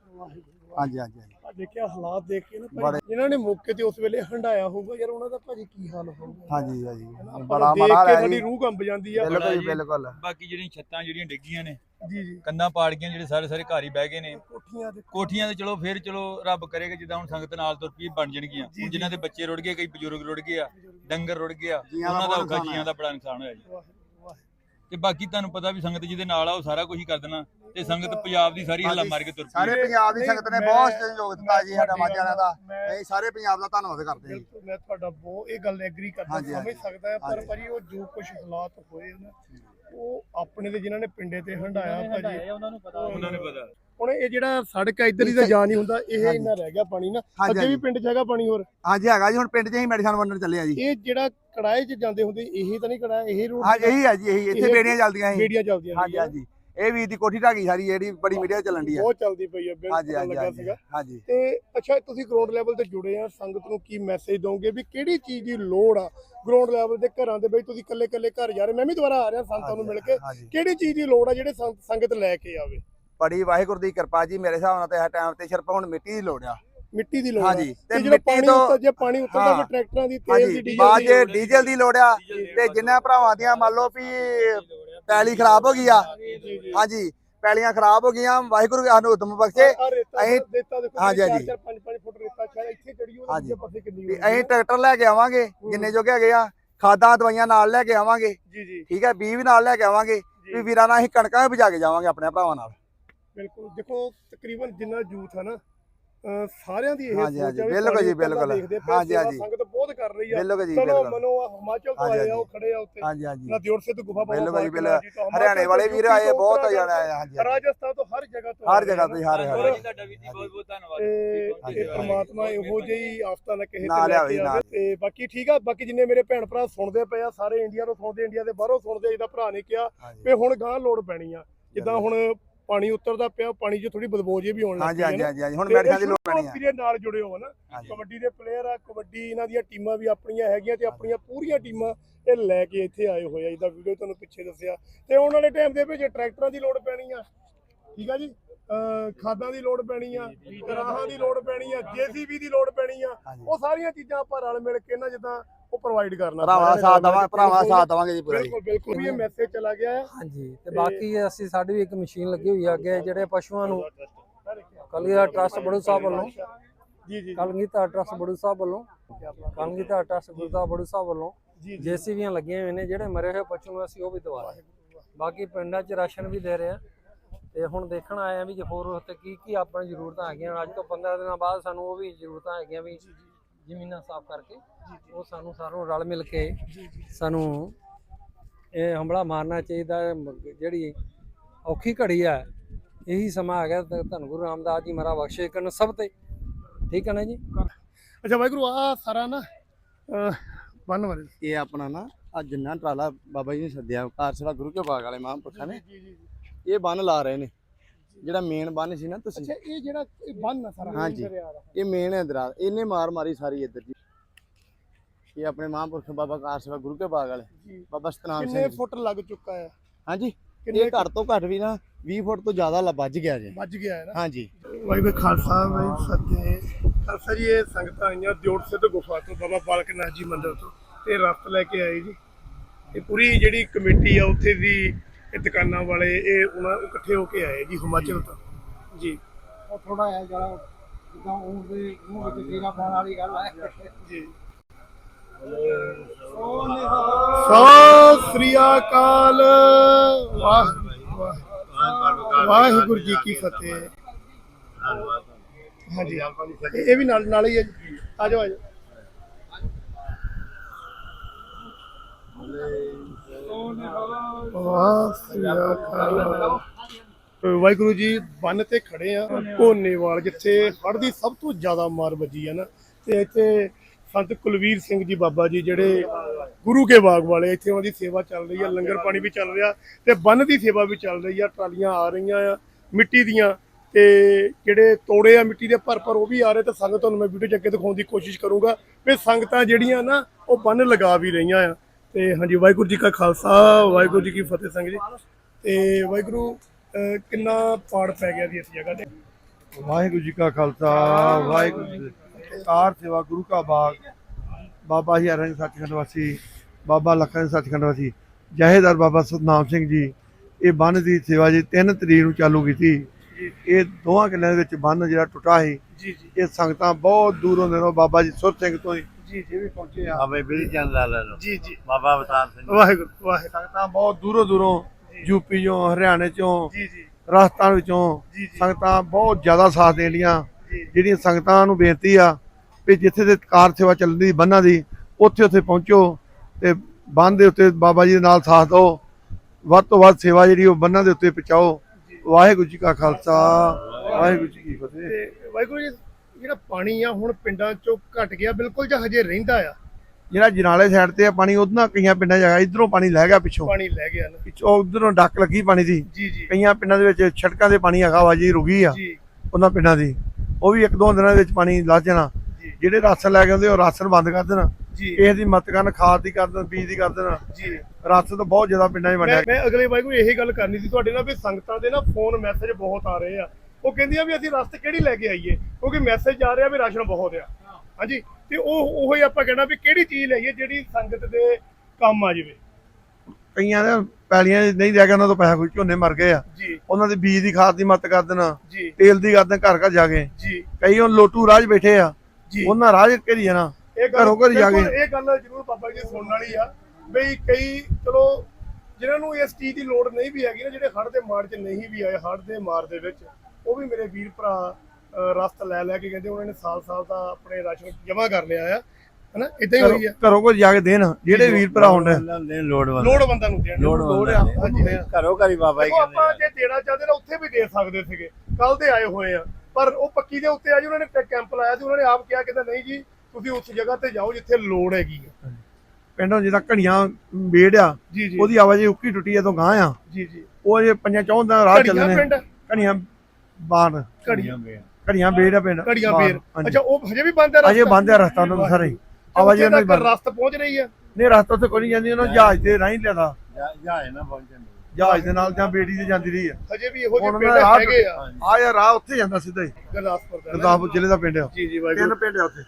ਹਾਂਜੀ ਹਾਂਜੀ। ਦੇਖਿਆ ਹਾਲਾਤ ਦੇਖ ਕੇ ਨਾ ਭਾਈ ਜਿਨ੍ਹਾਂ ਨੇ ਮੌਕੇ ਤੇ ਉਸ ਵੇਲੇ ਹੰਡਾਇਆ ਹੋਊਗਾ ਯਾਰ ਉਹਨਾਂ ਦਾ ਭਾਜੀ ਕੀ ਹਾਲ ਹੋਊਗਾ? ਹਾਂਜੀ ਹਾਂਜੀ। ਬੜਾ ਮਾੜਾ ਕੇ ਹੈ ਸਾਡੀ ਜੀ ਰੂਹ ਕੰਬ ਜਾਂਦੀ ਆ। ਬਿਲਕੁਲ ਜੀ, ਬਿਲਕੁਲ। ਬਾਕੀ ਜਿਹੜੀਆਂ ਛੱਤਾਂ ਜਿਹੜੀਆਂ ਡਿੱਗੀਆਂ ਨੇ ਜੀ ਜੀ। ਕੰਧਾਂ ਪਾੜ ਗਈਆਂ ਜਿਹੜੇ ਸਾਰੇ ਸਾਰੇ ਘਰ ਹੀ ਬਹਿ ਗਏ ਨੇ। ਕੋਠੀਆਂ ਦੇ ਕੋਠੀਆਂ ਤੇ ਚਲੋ ਫੇਰ ਚਲੋ ਰੱਬ ਕਰੇਗਾ ਜਿੱਦਾਂ ਹੁਣ ਸੰਗਤ ਨਾਲ ਤੁਰ ਪਈ ਬਣ ਜਾਣਗੀਆਂ। ਜਿਨ੍ਹਾਂ ਦੇ ਬੱਚੇ ਰੁੜ ਗਏ ਕਈ ਬਜ਼ੁਰਗ ਰੁੜ ਗਏ ਆ ਡੰਗਰ ਰੁੜ ਗਿਆ ਜੀਆਂ ਦਾ ਉਹਨਾਂ ਦਾ ਔਖਾ ਜੀਆਂ ਦਾ ਬੜਾ ਨੁਕਸਾਨ ਹੋਇਆ ਜੀ। ਤੇ ਬਾਕੀ ਤੁਹਾਨੂੰ ਪਤਾ ਵੀ ਸੰਗਤ ਜਿਹਦੇ ਨਾਲ ਆ ਉਹ ਸਾਰਾ ਕੁਝ ਹੀ ਕਰ ਦੇਣਾ ਤੇ ਸੰਗਤ ਪੰਜਾਬ ਦੀ ਸਾਰੀ ਹੱਲਾ ਮਾਰ ਕੇ ਤੁਰ ਪਈ। ਸਾਰੇ ਪੰਜਾਬ ਦੀ ਸੰਗਤ ਨੇ ਬਹੁਤ ਸਹਿਯੋਗ ਦਿੱਤਾ ਜੀ ਸਾਡਾ ਮਾਝਿਆਂ ਦਾ। ਅਸੀਂ ਸਾਰੇ ਪੰਜਾਬ ਦਾ ਧੰਨਵਾਦ ਕਰਦੇ ਹਾਂ ਬਿਲਕੁਲ ਮੈਂ ਤੁਹਾਡਾ ਬਹੁਤ ਇਹ ਗੱਲ ਐਗਰੀ ਕਰਦਾ ਸਮਝ। ਸਕਦਾ ਹੈ ਪਰ। ਭਾਜੀ ਉਹ ਜੋ ਕੁਝ ਹਾਲਾਤ ਹੋਏ ਨਾ ਉਹ ਆਪਣੇ ਦੇ ਜਿਨ੍ਹਾਂ ਨੇ ਪਿੰਡੇ ਤੇ ਹੰਡਾਇਆ ਭਾਜੀ ਉਹਨਾਂ ਨੂੰ ਪਤਾ। ਉਹਨਾਂ ਨੂੰ ਪਤਾ। ਹੁਣ ਇਹ ਜਿਹੜਾ ਸੜਕ ਹੈ ਇੱਧਰ ਹੀ ਤਾਂ ਜਾ ਨਹੀਂ ਹੁੰਦਾ ਇਹ ਇੰਨਾ ਰਹਿ ਗਿਆ ਪਾਣੀ ਨਾ। ਅੱਗੇ ਵੀ। ਪਿੰਡ 'ਚ ਹੈਗਾ ਪਾਣੀ ਹੋਰ? ਹਾਂਜੀ ਹੈਗਾ ਜੀ ਹੁਣ ਪਿੰਡ 'ਚ ਅਸੀਂ ਮੈਡੀਸਨ ਵੰਡਣ ਚੱਲੇ ਆ ਜੀ। ਇਹ ਜਿਹੜਾ ਕੜਾਏ 'ਚ ਜਾਂਦੇ ਹੁੰਦੇ ਇਹ ਤਾਂ ਨਹੀਂ ਕੜਾਇਆ ਇਹ ਰੋਡ ਹਾਂ ਇਹੀ ਹੈ ਜੀ ਇਹੀ। ਇੱਥੇ ਬੇੜੀਆਂ ਚੱਲਦੀਆਂ ਸੀ। ਮੀਡੀਆ ਚੱਲਦੀਆਂ ਹਾਂਜੀ। ਹਾਂਜੀ। ਇਹ ਵੀਰ ਦੀ ਕੋਠੀ ਢਾਗੀ ਸਾਰੀ ਜਿਹੜੀ ਬੜੀ ਮੀਡੀਆ ਚੱਲਣ ਦੀ ਆ। ਬਹੁਤ ਚੱਲਦੀ ਪਈ ਹੈ ਬਿਲਕੁਲ ਹਾਂਜੀ ਹਾਂਜੀ ਹਾਂਜੀ ਤੇ ਅੱਛਾ ਤੁਸੀਂ ਗਰਾਊਂਡ ਲੈਵਲ ਤੇ ਜੁੜੇ ਆ ਸੰਗਤ ਨੂੰ ਕੀ ਮੈਸੇਜ ਦੋਗੇ ਵੀ ਕਿਹੜੀ ਚੀਜ਼ ਦੀ ਲੋੜ ਆ? ਗਰਾਊਂਡ ਲੈਵਲ ਤੇ ਘਰਾਂ ਦੇ ਵਿੱਚ ਤੁਸੀਂ ਇਕੱਲੇ ਇਕੱਲੇ ਘਰ ਜਾ ਰਹੇ ਮੈਂ ਵੀ ਦੁਬਾਰਾ ਆ ਰਿਹਾ ਸੰਤਾਂ ਨੂੰ ਮਿਲ ਕੇ। ਕਿਹੜੀ ਚੀਜ਼ ਦੀ ਲੋੜ ਆ ਜਿਹੜੇ ਸੰਗ- ਸੰਗਤ ਲੈ ਕੇ ਆਵੇ? ਬੜੀ ਵਾਹਿਗੁਰੂ ਦੀ ਕਿਰਪਾ ਜੀ ਮੇਰੇ ਹਿਸਾਬ ਨਾਲ ਤੇ ਇਹ ਟਾਈਮ ਤੇ ਸਿਰਫ ਹੁਣ ਮਿੱਟੀ ਦੀ ਲੋੜ ਆ। ਮਿੱਟੀ ਦੀ ਲੋੜ ਆ। ਹਾਂਜੀ, ਤੇ ਜਿਹੜਾ ਪਾਣੀ ਉੱਤਰ ਜੇ ਪਾਣੀ ਉਤਰਦਾ। ਫਿਰ ਟਰੈਕਟਰਾਂ ਦੀ ਤੇਲ ਦੀ ਡੀਜ਼ਲ ਦੀ ਜੇ ਡੀਜ਼ਲ ਦੀ ਲੋੜ ਆ ਤੇ ਜਿੰਨਾ ਭਰਾਵਾਂ ਦੀਆਂ ਮੰਨ ਲਓ ਵੀ ਪੈਲੀ ਖਰਾਬ ਹੋ ਗਈ ਆ। ਹਾਂਜੀ ਪੈਲੀਆਂ ਖਰਾਬ ਹੋ ਗਈਆਂ ਵਾਹਿਗੁਰੂ ਸਾਨੂੰ ਉਦਮ ਬਖਸ਼ੇ। ਅਸੀਂ- ਹਾਂਜੀ, ਹਾਂਜੀ। 4 5 5 ਫੁੱਟ ਰੇਤਾ ਛਾਇਆ ਇੱਥੇ ਚੜੀ ਉਹਦੇ ਪਾਸੇ ਕਿੰਨੀ ਅਸੀਂ ਟਰੈਕਟਰ ਲੈ ਕੇ ਆਵਾਂਗੇ ਜਿੰਨੇ ਜੋਗੇ ਹੈਗੇ ਆ ਖਾਦਾਂ ਦਵਾਈਆਂ ਨਾਲ ਲੈ ਕੇ ਆਵਾਂਗੇ। ਜੀ ਜੀ। ਠੀਕ ਹੈ ਬੀਜ ਵੀ ਨਾਲ ਲੈ ਕੇ ਆਵਾਂਗੇ। ਵੀ ਵੀਰਾਂ ਨਾਲ ਅਸੀਂ ਕਣਕਾਂ ਵੀ ਬਜਾ ਕੇ ਜਾਵਾਂਗੇ ਆਪਣੇ ਭਰਾਵਾਂ ਨਾਲ। ਬਿਲਕੁਲ। ਦੇਖੋ ਤਕਰੀਬਨ ਜਿੰਨਾ ਯੂਥ ਹੈ ਨਾ ਸਾਰਿਆਂ ਦੀ ਇਹ ਹਾਂਜੀ, ਸੋਚ ਵੀ ਬਿਲਕੁਲ ਜੀ, ਬਿਲਕੁਲ। ਹਾਂਜੀ, ਹਾਂਜੀ। ਸੰਗਤ ਬਹੁਤ ਕਰ ਰਹੀ ਆ। ਬਿਲਕੁਲ ਜੀ ਚਲੋ ਬਿਲਕੁਲ। ਮਨੋ ਹਿਮਾਚਲ ਤੋਂ ਆਏ ਆ ਉਹ। ਖੜੇ ਆ ਉੱਥੇ। ਹਾਂਜੀ ਹਾਂਜੀ। ਨਾ ਦਿਓਰ ਸੇ ਤੋਂ ਗੁਫਾ ਬਾਬਾ ਬਿਲਕੁਲ ਜੀ, ਹਰਿਆਣੇ ਵਾਲੇ ਵੀਰ ਆਏ ਬਹੁਤ ਜਾਣਾ ਆਇਆ ਹਾਂਜੀ। ਰਾਜਸਥਾਨ ਤੋਂ ਹਰ ਜਗ੍ਹਾ ਤੋਂ ਹਰ ਜਗ੍ਹਾ ਤੋਂ ਹਰ। ਹਰ। ਤੁਹਾਡੀ ਤੁਹਾਡਾ ਵੀ ਜੀ ਬਹੁਤ ਬਹੁਤ ਧੰਨਵਾਦ। ਤੇ ਪ੍ਰਮਾਤਮਾ ਇਹੋ ਜਿਹੀ ਆਫਤਾਂ ਨਾ ਕਿਸੇ ਤੇ ਲਿਆਵੇ ਤੇ ਬਾਕੀ ਠੀਕ ਆ ਬਾਕੀ ਜਿੰਨੇ ਮੇਰੇ ਭੈਣ ਭਰਾ ਸੁਣਦੇ ਪਏ ਆ ਸਾਰੇ ਇੰਡੀਆ ਤੋਂ ਸੁਣਦੇ ਇੰਡੀਆ ਦੇ ਬਾਹਰੋਂ ਸੁਣਦੇ ਜਿਹਦਾ ਭਰਾ ਨੇ ਕਿਹਾ। ਵੀ ਹੁਣ ਗਾਂ ਲੋੜ ਪੈਣੀ ਆ। ਜਿੱਦਾਂ ਹੁਣ ਪਾਣੀ ਉਤਰਦਾ ਪਿਆ ਪਾਣੀ 'ਚ ਥੋੜੀ ਬਦਬੂ ਵੀ ਆਉਣ ਲੱਗ ਹਾਂਜੀ ਹਾਂਜੀ ਹਾਂਜੀ ਹਾਂਜੀ ਹੁਣ ਮੈਡੀਸਨ ਦੀ ਲੋੜ ਪੈਣੀ ਆ। ਵੀਰੇ ਨਾਲ ਜੁੜੇ ਹੋ ਨਾ। ਹਾਂਜੀ। ਕਬੱਡੀ ਦੇ ਪਲੇਅਰ ਆ ਕਬੱਡੀ ਇਹਨਾਂ ਦੀਆਂ ਟੀਮਾਂ ਵੀ ਆਪਣੀਆਂ ਹੈਗੀਆਂ ਤੇ ਆਪਣੀਆਂ ਪੂਰੀਆਂ ਟੀਮਾਂ ਇਹ ਲੈ ਕੇ ਇੱਥੇ ਆਏ ਹੋਏ ਆ। ਜਿਹਦਾ ਵੀਡੀਓ ਤੁਹਾਨੂੰ ਪਿੱਛੇ ਦੱਸਿਆ। ਤੇ ਆਉਣ ਵਾਲੇ ਟਾਈਮ ਦੇ ਵਿੱਚ ਟਰੈਕਟਰਾਂ ਦੀ ਲੋੜ ਪੈਣੀ ਆ। ਠੀਕ ਆ ਜੀ? ਅਹ ਖਾਦਾਂ ਦੀ ਲੋੜ ਪੈਣੀ ਆ ਰਾਹਾਂ ਦੀ ਲੋੜ ਪੈਣੀ ਆ ਜੀਸੀਬੀ ਦੀ ਲੋੜ ਪੈਣੀ ਆ। ਹਾਂਜੀ। ਉਹ ਸਾਰੀਆਂ ਚੀਜ਼ਾਂ ਆਪਾਂ ਰਲ ਮਿਲ ਕੇ ਨਾ ਜਿੱਦਾਂ ਉਹ ਪ੍ਰੋਵਾਈਡ ਕਰਨਾ ਭਰਾਵਾਂ ਦਾ ਸਾਥ ਦਵਾਂ ਭਰਾਵਾਂ ਦਾ ਸਾਥ ਦਵਾਂਗੇ ਜੀ ਪੂਰਾ ਜੀ। ਬਿਲਕੁਲ ਬਿਲਕੁਲ ਵੀ ਇਹ ਮੈਸੇਜ ਚਲਾ ਗਿਆ ਹੈ। ਹਾਂਜੀ ਤੇ ਬਾਕੀ ਅਸੀਂ ਸਾਡੀ ਵੀ ਇੱਕ ਮਸ਼ੀਨ ਲੱਗੀ ਹੋਈ ਆ ਅੱਗੇ ਜਿਹੜੇ ਪਸ਼ੂਆਂ ਨੂੰ ਕਲਗੀਧਰ ਟਰੱਸਟ ਬੜੂ ਸਾਹਿਬ ਵੱਲੋਂ। ਜੀ ਜੀ ਕਲਗੀਧਰ ਟਰੱਸਟ ਬੜੂ ਸਾਹਿਬ ਵੱਲੋਂ ਕਲਗੀਧਰ ਟਰੱਸਟ ਗੁਰਦਾ ਬੜੂ ਸਾਹਿਬ ਵੱਲੋਂ ਜੀ ਜੀ। ਜੇਸੀਬੀਆਂ ਲੱਗੀਆਂ ਹੋਈਆਂ ਨੇ ਜਿਹੜੇ ਮਰੇ ਹੋਏ ਪਸ਼ੂ ਨੂੰ ਅਸੀਂ ਉਹ ਵੀ ਦਵਾ ਰਹੇ। ਬਾਕੀ ਪਿੰਡਾਂ 'ਚ ਰਾਸ਼ਨ ਵੀ ਦੇ ਰਹੇ ਆ। ਤੇ ਹੁਣ ਦੇਖਣ ਆਏ ਆ ਵੀ ਜੇ ਹੋਰ ਉੱਤੇ ਕੀ ਕੀ ਆਪਾਂ ਜ਼ਰੂਰਤਾਂ ਹੈਗੀਆਂ ਅੱਜ ਤੋਂ 15 ਦਿਨਾਂ ਬਾਅਦ ਸਾਨੂੰ ਉਹ ਵੀ ਜ਼ਰੂਰਤਾਂ ਹੈਗੀਆਂ ਵੀ ਜ਼ਮੀਨਾਂ ਸਾਫ਼ ਕਰਕੇ ਉਹ ਸਾਨੂੰ ਸਾਰੋਂ ਰਲ ਮਿਲ ਕੇ ਸਾਨੂੰ ਇਹ ਹੰਬਲਾ ਮਾਰਨਾ ਚਾਹੀਦਾ ਹੈ। ਮ- ਜਿਹੜੀ ਔਖੀ ਘੜੀ ਹੈ ਇਹੀ ਸਮਾਂ ਆ ਗਿਆ। ਤਾਂ ਧੰਨ ਗੁਰੂ ਰਾਮਦਾਸ ਜੀ ਮਹਾਰਾਜ ਬਖਸ਼ੇ ਕਰਨ ਸਭ ਤੇ। ਠੀਕ ਹੈ ਨਾ ਜੀ? ਅੱਛਾ ਵਾਹਿਗੁਰੂ ਆ ਸਾਰਾ ਨਾ ਬੰਨ ਵਾਲੇ। ਇਹ ਆਪਣਾ ਨਾ ਆ ਜਿੰਨਾ ਟਰਾਲਾ ਬਾਬਾ ਜੀ ਨੇ ਸੱਦਿਆ ਕਾਰਸਲਾ ਗੁਰੂ ਕੇ ਬਾਗ ਵਾਲੇ ਮਹਾਂਪੁਰਖਾਂ ਨੇ। ਇਹ ਬੰਨ ਲਾ ਰਹੇ ਨੇ। ਜਿਹੜਾ ਮੇਨ ਬੰਨ ਸੀ ਨਾ ਤੁਸੀਂ। ਅੱਛਾ ਇਹ ਜਿਹੜਾ ਇਹ ਬੰਨ ਆ ਸਾਰਾ ਹਾਂਜੀ। ਇਹ ਮੇਨ ਹੈ ਦਰਾਰ। ਇਹਨੇ ਮਾਰ ਮਾਰੀ ਸਾਰੀ ਇੱਧਰ ਦੀ। ਇਹ ਆਪਣੇ ਮਹਾਂਪੁਰਖ ਬਾਬਾ ਕਾਰਸਲਾ ਗੁਰੂ ਕੇ ਬਾਗ ਵਾਲੇ। ਜੀ। ਬਾਬਾ ਸਤਨਾਮ ਸਿੰਘ ਕਿੰਨੇ ਜੀ। ਫੁੱਟ ਲੱਗ ਚੁੱਕਾ ਹੈ? ਹਾਂਜੀ। ਕਿੰਨੇ ਇਹ ਘੱਟ ਤੋਂ ਘੱਟ ਵੀ ਨਾ 20 ਫੁੱਟ ਤੋਂ ਜ਼ਿਆਦਾ ਲ ਵੱਜ ਗਿਆ ਜੇ। ਵੱਜ ਗਿਆ ਹੈ ਨਾ? ਹਾਂਜੀ। ਵਾਹਿਗੁਰੂ ਖਾਲਸਾ ਵਾਹਿਗੁਰੂ ਫਤਿਹ ਖਾਲਸਾ ਜੀ ਇਹ ਸੰਗਤਾਂ ਆਈਆਂ ਦਿਓੜ ਸਿੱਧ ਗੁਫਾ ਤੋਂ ਬਾਬਾ ਬਾਲਕ ਨਾਥ ਜੀ ਮੰਦਿਰ ਤੋਂ। ਤੇ ਰਸਤ ਲੈ ਕੇ ਆਏ ਜੀ। ਇਹ ਪੂਰੀ ਜਿਹੜੀ ਕਮੇਟੀ ਆ ਉੱਥੇ ਦੀ ਇਹ ਦੁਕਾਨਾਂ ਵਾਲੇ ਇਹ ਉਹਨਾਂ ਉਹ ਇਕੱਠੇ ਹੋ ਕੇ ਆਏ ਜੀ ਹਿਮਾਚਲ ਤੋਂ। ਜੀ। ਉਹ ਥੋੜਾ ਜਿਹਾ ਜਿਹੜਾ ਜਿੱਦਾਂ ਉਹ ਦੇ ਮੂੰਹ ਵਿੱਚ ਕੀੜਾ ਪਾਉਣ ਵਾਲੀ ਗੱਲ ਹੈ। ਜੀ। ਸਤਿ ਸ੍ਰੀ ਅਕਾਲ। ਵਾਹ ਵਾਹ- ਵਾਹਿਗੁਰੂ ਜੀ ਕੀ ਫਤਿਹ। ਹਾਂਜੀ। ਇਹ ਇਹ ਵੀ ਨਾਲ ਨਾਲ ਹੀ ਹੈ ਜੀ। ਆ ਜਾਓ ਆ ਜਾਓ। ਵਾਹ ਸ੍ਰੀ ਅਕਾਲ ਵਾਹਿਗੁਰੂ ਜੀ, ਬੰਨ ਤੇ ਖੜੇ ਆ ਕੋਨੇਵਾਲ ਜਿੱਥੇ ਹੜ੍ਹ ਦੀ ਸਭ ਤੋਂ ਜ਼ਿਆਦਾ ਮਾਰ ਵੱਜੀ ਆ ਨਾ, ਤੇ ਇੱਥੇ ਸੰਤ ਕੁਲਵੀਰ ਸਿੰਘ ਜੀ ਬਾਬਾ ਜੀ, ਜਿਹੜੇ ਗੁਰੂ ਕੇ ਬਾਗ ਵਾਲੇ, ਇੱਥੇ ਉਹਨਾਂ ਦੀ ਸੇਵਾ ਚੱਲ ਰਹੀ ਆ, ਲੰਗਰ ਪਾਣੀ ਵੀ ਚੱਲ ਰਿਹਾ ਤੇ ਬੰਨ ਦੀ ਸੇਵਾ ਵੀ ਚੱਲ ਰਹੀ ਆ, ਟਰਾਲੀਆਂ ਆ ਰਹੀਆਂ ਆ, ਮਿੱਟੀ ਦੀਆਂ ਤੇ ਜਿਹੜੇ ਤੋੜੇ ਆ ਮਿੱਟੀ ਦੇ ਭਰ ਭਰ ਉਹ ਵੀ ਆ ਰਹੇ ਤੇ ਸੰਗਤ ਤੁਹਾਨੂੰ ਮੈਂ ਵੀਡੀਓ ਚ ਦਿਖਾਉਣ ਦੀ ਕੋਸ਼ਿਸ਼ ਕਰੂੰਗਾ ਵੀ ਸੰਗਤਾਂ ਜਿਹੜੀਆਂ ਨਾ, ਉਹ ਬੰਨ ਲਗਾ ਵੀ ਰਹੀਆਂ ਆ। ਤੇ ਹਾਂਜੀ ਵਾਹਿਗੁਰੂ ਜੀ ਕਾ ਖਾਲਸਾ ਵਾਹਿਗੁਰੂ ਜੀ ਕੀ ਫਤਿਹ ਸੰਗ ਜੀ। ਤੇ ਵਾਹਿਗੁਰੂ ਕਿੰਨਾ ਪਾੜ ਪੈ ਗਿਆ ਦੀ ਇਸ ਜਗ੍ਹਾ ਤੇ? ਵਾਹਿਗੁਰੂ ਜੀ ਕਾ ਖਾਲਸਾ ਵਾਹਿਗੁਰੂ ਜੀ। ਕਾਰ ਸੇਵਾ ਗੁਰੂ ਕਾ ਬਾਗ ਬਾਬਾ ਹੀਰਾ ਸਿੰਘ ਸੱਚਖੰਡ ਵਾਸੀ ਬਾਬਾ ਲਖਨ ਸੱਚਖੰਡ ਵਾਸੀ ਜਹੇਦਾਰ ਬਾਬਾ ਸਤਨਾਮ ਸਿੰਘ ਜੀ। ਇਹ ਬੰਨ ਦੀ ਸੇਵਾ ਜੀ 3 ਤਰੀਕ ਨੂੰ ਚਾਲੂ ਕੀਤੀ। ਇਹ ਦੋਹਾਂ ਕਿੱਲਿਆਂ ਦੇ ਵਿੱਚ ਬੰਨ ਜਿਹੜਾ ਟੁੱਟਾ ਸੀ ਜੀ ਜੀ। ਇਹ ਸੰਗਤਾਂ ਬਹੁਤ ਦੂਰੋਂ ਦੇ ਬਾਬਾ ਜੀ ਸੁਰ ਸਿੰਘ ਤੋਂ ਹੀ ਜੀ ਜੀ ਵੀ ਪਹੁੰਚੇ ਆ। ਬਾਬੇ ਬਿਲ ਚੰਦ ਲਾਲਾ ਨੂੰ। ਜੀ ਜੀ। ਬਾਬਾ ਅਵਤਾਰ ਸਿੰਘ ਵਾਹਿਗੁਰੂ ਵਾਹਿਗੁਰੂ। ਸੰਗਤਾਂ ਬਹੁਤ ਦੂਰੋਂ ਦੂਰੋਂ ਯੂਪੀ ਚੋਂ ਹਰਿਆਣੇ ਚੋਂ ਜੀ ਜੀ। ਰਾਜਸਥਾਨ ਵਿੱਚੋਂ ਸੰਗਤਾਂ ਬਹੁਤ ਜ਼ਿਆਦਾ ਸਾਥ ਦੀਆਂ ਜੀ। ਜਿਹੜੀਆਂ ਸੰਗਤਾਂ ਨੂੰ ਬੇਨਤੀ ਆ ਵੀ ਜਿੱਥੇ ਤੇ ਕਾਰ ਸੇਵਾ ਚੱਲਦੀ ਬੰਨਾਂ ਦੀ ਉੱਥੇ ਉੱਥੇ ਪਹੁੰਚੋ ਤੇ ਬੰਨ ਦੇ ਉੱਤੇ ਬਾਬਾ ਜੀ ਦੇ ਨਾਲ ਸਾਥ ਦਿਓ। ਵੱਧ ਤੋਂ ਵੱਧ ਸੇਵਾ ਜਿਹੜੀ ਉਹ ਬੰਨਾਂ ਦੇ ਉੱਤੇ ਪਹੁੰਚਾਓ। ਵਾਹਿਗੁਰੂ ਜੀ ਕਾ ਖਾਲਸਾ ਵਾਹਿਗੁਰੂ ਜੀ ਕੀ ਫਤਿਹ। ਵਾਹਿਗੁਰੂ ਜੀ ਜਿਹੜਾ ਪਾਣੀ ਆ ਹੁਣ ਪਿੰਡਾਂ ਚੋਂ ਘਟ ਗਿਆ ਬਿਲਕੁਲ ਜਾਂ ਹਜੇ ਰਹਿੰਦਾ ਆ? ਜਿਹੜਾ ਜਨਾਲੇ ਸਾਈਡ ਤੇ ਆ ਪਾਣੀ ਉਹਨਾਂ ਕਈਆਂ ਪਿੰਡਾਂ ਜਗ੍ਹਾ ਇਧਰੋਂ ਪਾਣੀ ਲੈ ਗਿਆ ਪਿੱਛੋਂ। ਪਾਣੀ ਲੈ ਗਿਆ ਨਾ। ਪਿੱਛੋਂ ਉਧਰੋਂ ਡੱਕ ਲੱਗੀ ਪਾਣੀ ਦੀ। ਜੀ ਜੀ। ਕਈਆਂ ਪਿੰਡਾਂ ਦੇ ਵਿੱਚ ਛੜਕਾਂ ਦੇ ਪਾਣੀ ਹੈਗਾ ਵਾ ਜੀ ਰੁਕੀ ਆ। ਜੀ। ਉਹਨਾਂ ਪਿੰਡਾਂ ਦੀ। ਉਹ ਵੀ ਇੱਕ ਦੋ ਦਿਨਾਂ ਦੇ ਵਿੱਚ ਪਾਣੀ ਲੱਜ ਜਾਣਾ। ਜਿਹੜੇ ਰਾਸ਼ਨ ਲੈ ਕੇ ਆਉਂਦੇ ਉਹ ਰਾਸ਼ਨ ਬੰਦ ਕਰ ਦੇਣਾ। ਜੀ। ਕਿਸੇ ਦੀ ਮਤ ਕਰਨ ਖਾਦ ਦੀ ਕਰ ਦੇਣ ਬੀਜ ਦੀ ਕਰ ਦੇਣਾ। ਜੀ। ਰਾਸ਼ਨ ਤਾਂ ਬਹੁਤ ਜ਼ਿਆਦਾ ਪਿੰਡਾਂ 'ਚ ਵੰਡਿਆ ਮੈਂ ਅਗਲੇ ਵਾਹਿਗੁਰੂ ਇਹੀ ਗੱਲ ਕਰਨੀ ਸੀ ਤੁਹਾਡੇ ਨਾਲ ਵੀ ਸੰਗਤਾਂ ਦੇ ਨਾ ਫੋਨ ਮੈਸੇਜ ਬਹੁਤ ਆ ਰਹੇ ਆ। ਉਹ ਕਹਿੰਦੀਆਂ ਵੀ ਅਸੀਂ ਰਸਤੇ ਕਿਹੜੀ ਲੈ ਕੇ ਆਈਏ ਕਿਉਂਕਿ ਮੈਸੇਜ ਆ ਰਿਹਾ ਵੀ ਰਾਸ਼ਨ ਬਹੁਤ ਆ। ਹਾਂਜੀ ਤੇ ਉਹ ਉਹੋ ਹੀ ਆਪਾਂ ਕਹਿਣਾ ਵੀ ਕਿਹੜੀ ਚੀਜ਼ ਲਈਏ ਜਿਹੜੀ ਸੰਗਤ ਦੇ ਕੰਮ ਆ ਜਾਵੇ। ਕਈਆਂ ਦੇ ਪੈਲੀਆਂ ਨਹੀਂ ਰਹਿ ਗਿਆ ਉਹਨਾਂ ਤੋਂ ਪੈਸਾ ਕੋਈ ਝੋਨੇ ਮਰ ਗਏ ਆ। ਜੀ। ਉਹਨਾਂ ਦੇ ਬੀਜ ਦੀ ਖਾਦ ਦੀ ਮਤ ਕਰ ਦੇਣਾ ਜੀ। ਤੇਲ ਦੀ ਕਰ ਦੇਣਾ ਘਰ ਘਰ ਜਾ ਕੇ। ਜੀ। ਕਈ ਉਹ ਲੋਟੂ ਰਾਜ ਬੈਠੇ ਆ ਜੀ। ਉਹਨਾਂ ਰਾਜ ਘੇਰੀ ਜਾਣਾ ਘਰੋਂ ਘਰ ਜਾ ਕੇ। ਇਹ ਗੱਲ ਜ਼ਰੂਰ ਬਾਬਾ ਜੀ ਸੁਣਨ ਵਾਲੀ ਆ ਬਈ ਕਈ ਚਲੋ ਜਿਨ੍ਹਾਂ ਨੂੰ ਇਸ ਚੀਜ਼ ਦੀ ਲੋੜ ਨਹੀਂ ਵੀ ਹੈਗੀ ਨਾ ਜਿਹੜੇ ਹੜ੍ਹ ਦੇ ਮਾਰ 'ਚ ਨਹੀਂ ਵੀ ਆਏ ਹੜ੍ਹ ਦੇ ਮਾਰ ਦੇ ਵਿੱਚ ਉਹ ਵੀ ਮੇਰੇ ਵੀਰ ਭਰਾ ਰਸਤ ਲੈ ਲੈ ਕੇ ਕਹਿੰਦੇ ਉਹਨਾਂ ਨੇ ਸਾਲ ਸਾਲ ਦਾ ਆਪਣੇ ਰਾਸ਼ਨ ਜਮ੍ਹਾਂ ਕਰ ਲਿਆ ਆ। ਹਨਾ? ਇਦਾਂ ਹੀ ਹੋਈ ਆ। ਘਰੋਂ ਘਰ ਜਾ ਕੇ ਦੇਣ ਜਿਹੜੇ ਵੀਰ ਭਰਾ ਹੁੰਦੇ ਦੇ ਲੋੜਵੰਦ ਲੋੜਵੰਦਾਂ ਨੂੰ। ਦੇਣ ਲੋੜ ਲੋੜ ਆ। ਹਾਂਜੀ। ਘਰੋਂ ਘਰੀ ਬਾਬਾ ਹੀ ਦੇਖੋ ਆਪਾਂ ਕਹਿੰਦੇ ਜੇ ਦੇਣਾ ਚਾਹਦੇ ਨਾ ਉੱਥੇ ਵੀ ਦੇ ਸਕਦੇ ਸੀਗੇ। ਕੱਲ ਦੇ ਆਏ ਹੋਏ ਆ। ਪਰ ਉਹ ਪੱਕੀ ਦੇ ਉੱਤੇ ਆ ਜੀ ਉਹਨਾਂ ਨੇ ਕੈਂਪ ਲਾਇਆ ਸੀ ਉਹਨਾਂ ਨੇ ਆਪ ਕਿਹਾ ਕਹਿੰਦਾ ਨਹੀਂ ਜੀ ਤੁਸੀਂ ਉਸ ਜਗ੍ਹਾ ਤੇ ਜਾਓ ਜਿੱਥੇ ਲੋੜ ਹੈਗੀ ਆ। ਪਿੰਡੋਂ ਜਿਹਦਾ ਘੜੀਆਂ ਬੇੜ ਆ ਜੀ ਜੀ। ਉਹਦੀ ਆਵਾਜ਼ ਉੱਕੀ ਟੁੱਟੀ ਆ ਤੋਂ ਗਾਂ ਆ। ਜੀ ਜੀ। ਉਹ ਜੇ ਪੰਜਾਂ ਚੌਂ ਦਾ ਰਾਹ ਘੜੀਆਂ ਘੜੀਆਂ ਬਾਣ ਘੜੀਆਂ ਬੇੜ ਆ ਪਿੰਡ। ਘੜੀਆਂ ਹਾਂਜੀ। ਅੱਛਾ ਉਹ ਹਜੇ ਵੀ ਬੰਦ ਹੈ ਅਜੇ ਬੰਦ ਆ ਰਸਤਾ ਉਹਨਾਂ ਦਾ ਸਾਰੇ। ਆਵਾਜ਼ ਉਹਨਾਂ ਦੀ ਬੰਦ। ਰਸਤ ਪਹੁੰਚ ਰਹੀ ਆ। ਨਹੀਂ ਰਸਤਾ ਉੱਥੇ ਕੋਈ ਨਹੀਂ ਜਾਂਦੀ ਉਹਨਾਂ ਜਹਾਜ਼ ਤੇ ਰਾਹੀਂ ਲਿਆਦਾ ਜਾਏ ਨਾ ਪਹੁੰਚਣ ਜਹਾਜ਼ ਦੇ ਨਾਲ ਜਾਂ ਬੇੜੀ ਤੇ ਜਾਂਦੀ ਰਹੀ ਆ। ਹਜੇ ਵੀ ਇਹੋ ਜਿਹੇ ਪਿੰਡ ਹੈਗੇ ਆ। ਆ ਯਾਰ ਰਾਹ ਉੱਥੇ ਜਾਂਦਾ ਸਿੱਧਾ ਹੀ। ਗੁਰਦਾਸਪੁਰ ਦਾ। ਗੁਰਦਾਸਪੁਰ ਜ਼ਿਲ੍ਹੇ ਦਾ ਪਿੰਡ ਆ। ਜੀ ਜੀ ਤਿੰਨ ਵਾਹਿਗੁਰੂ ਪਿੰਡ ਆ ਉੱਥੇ।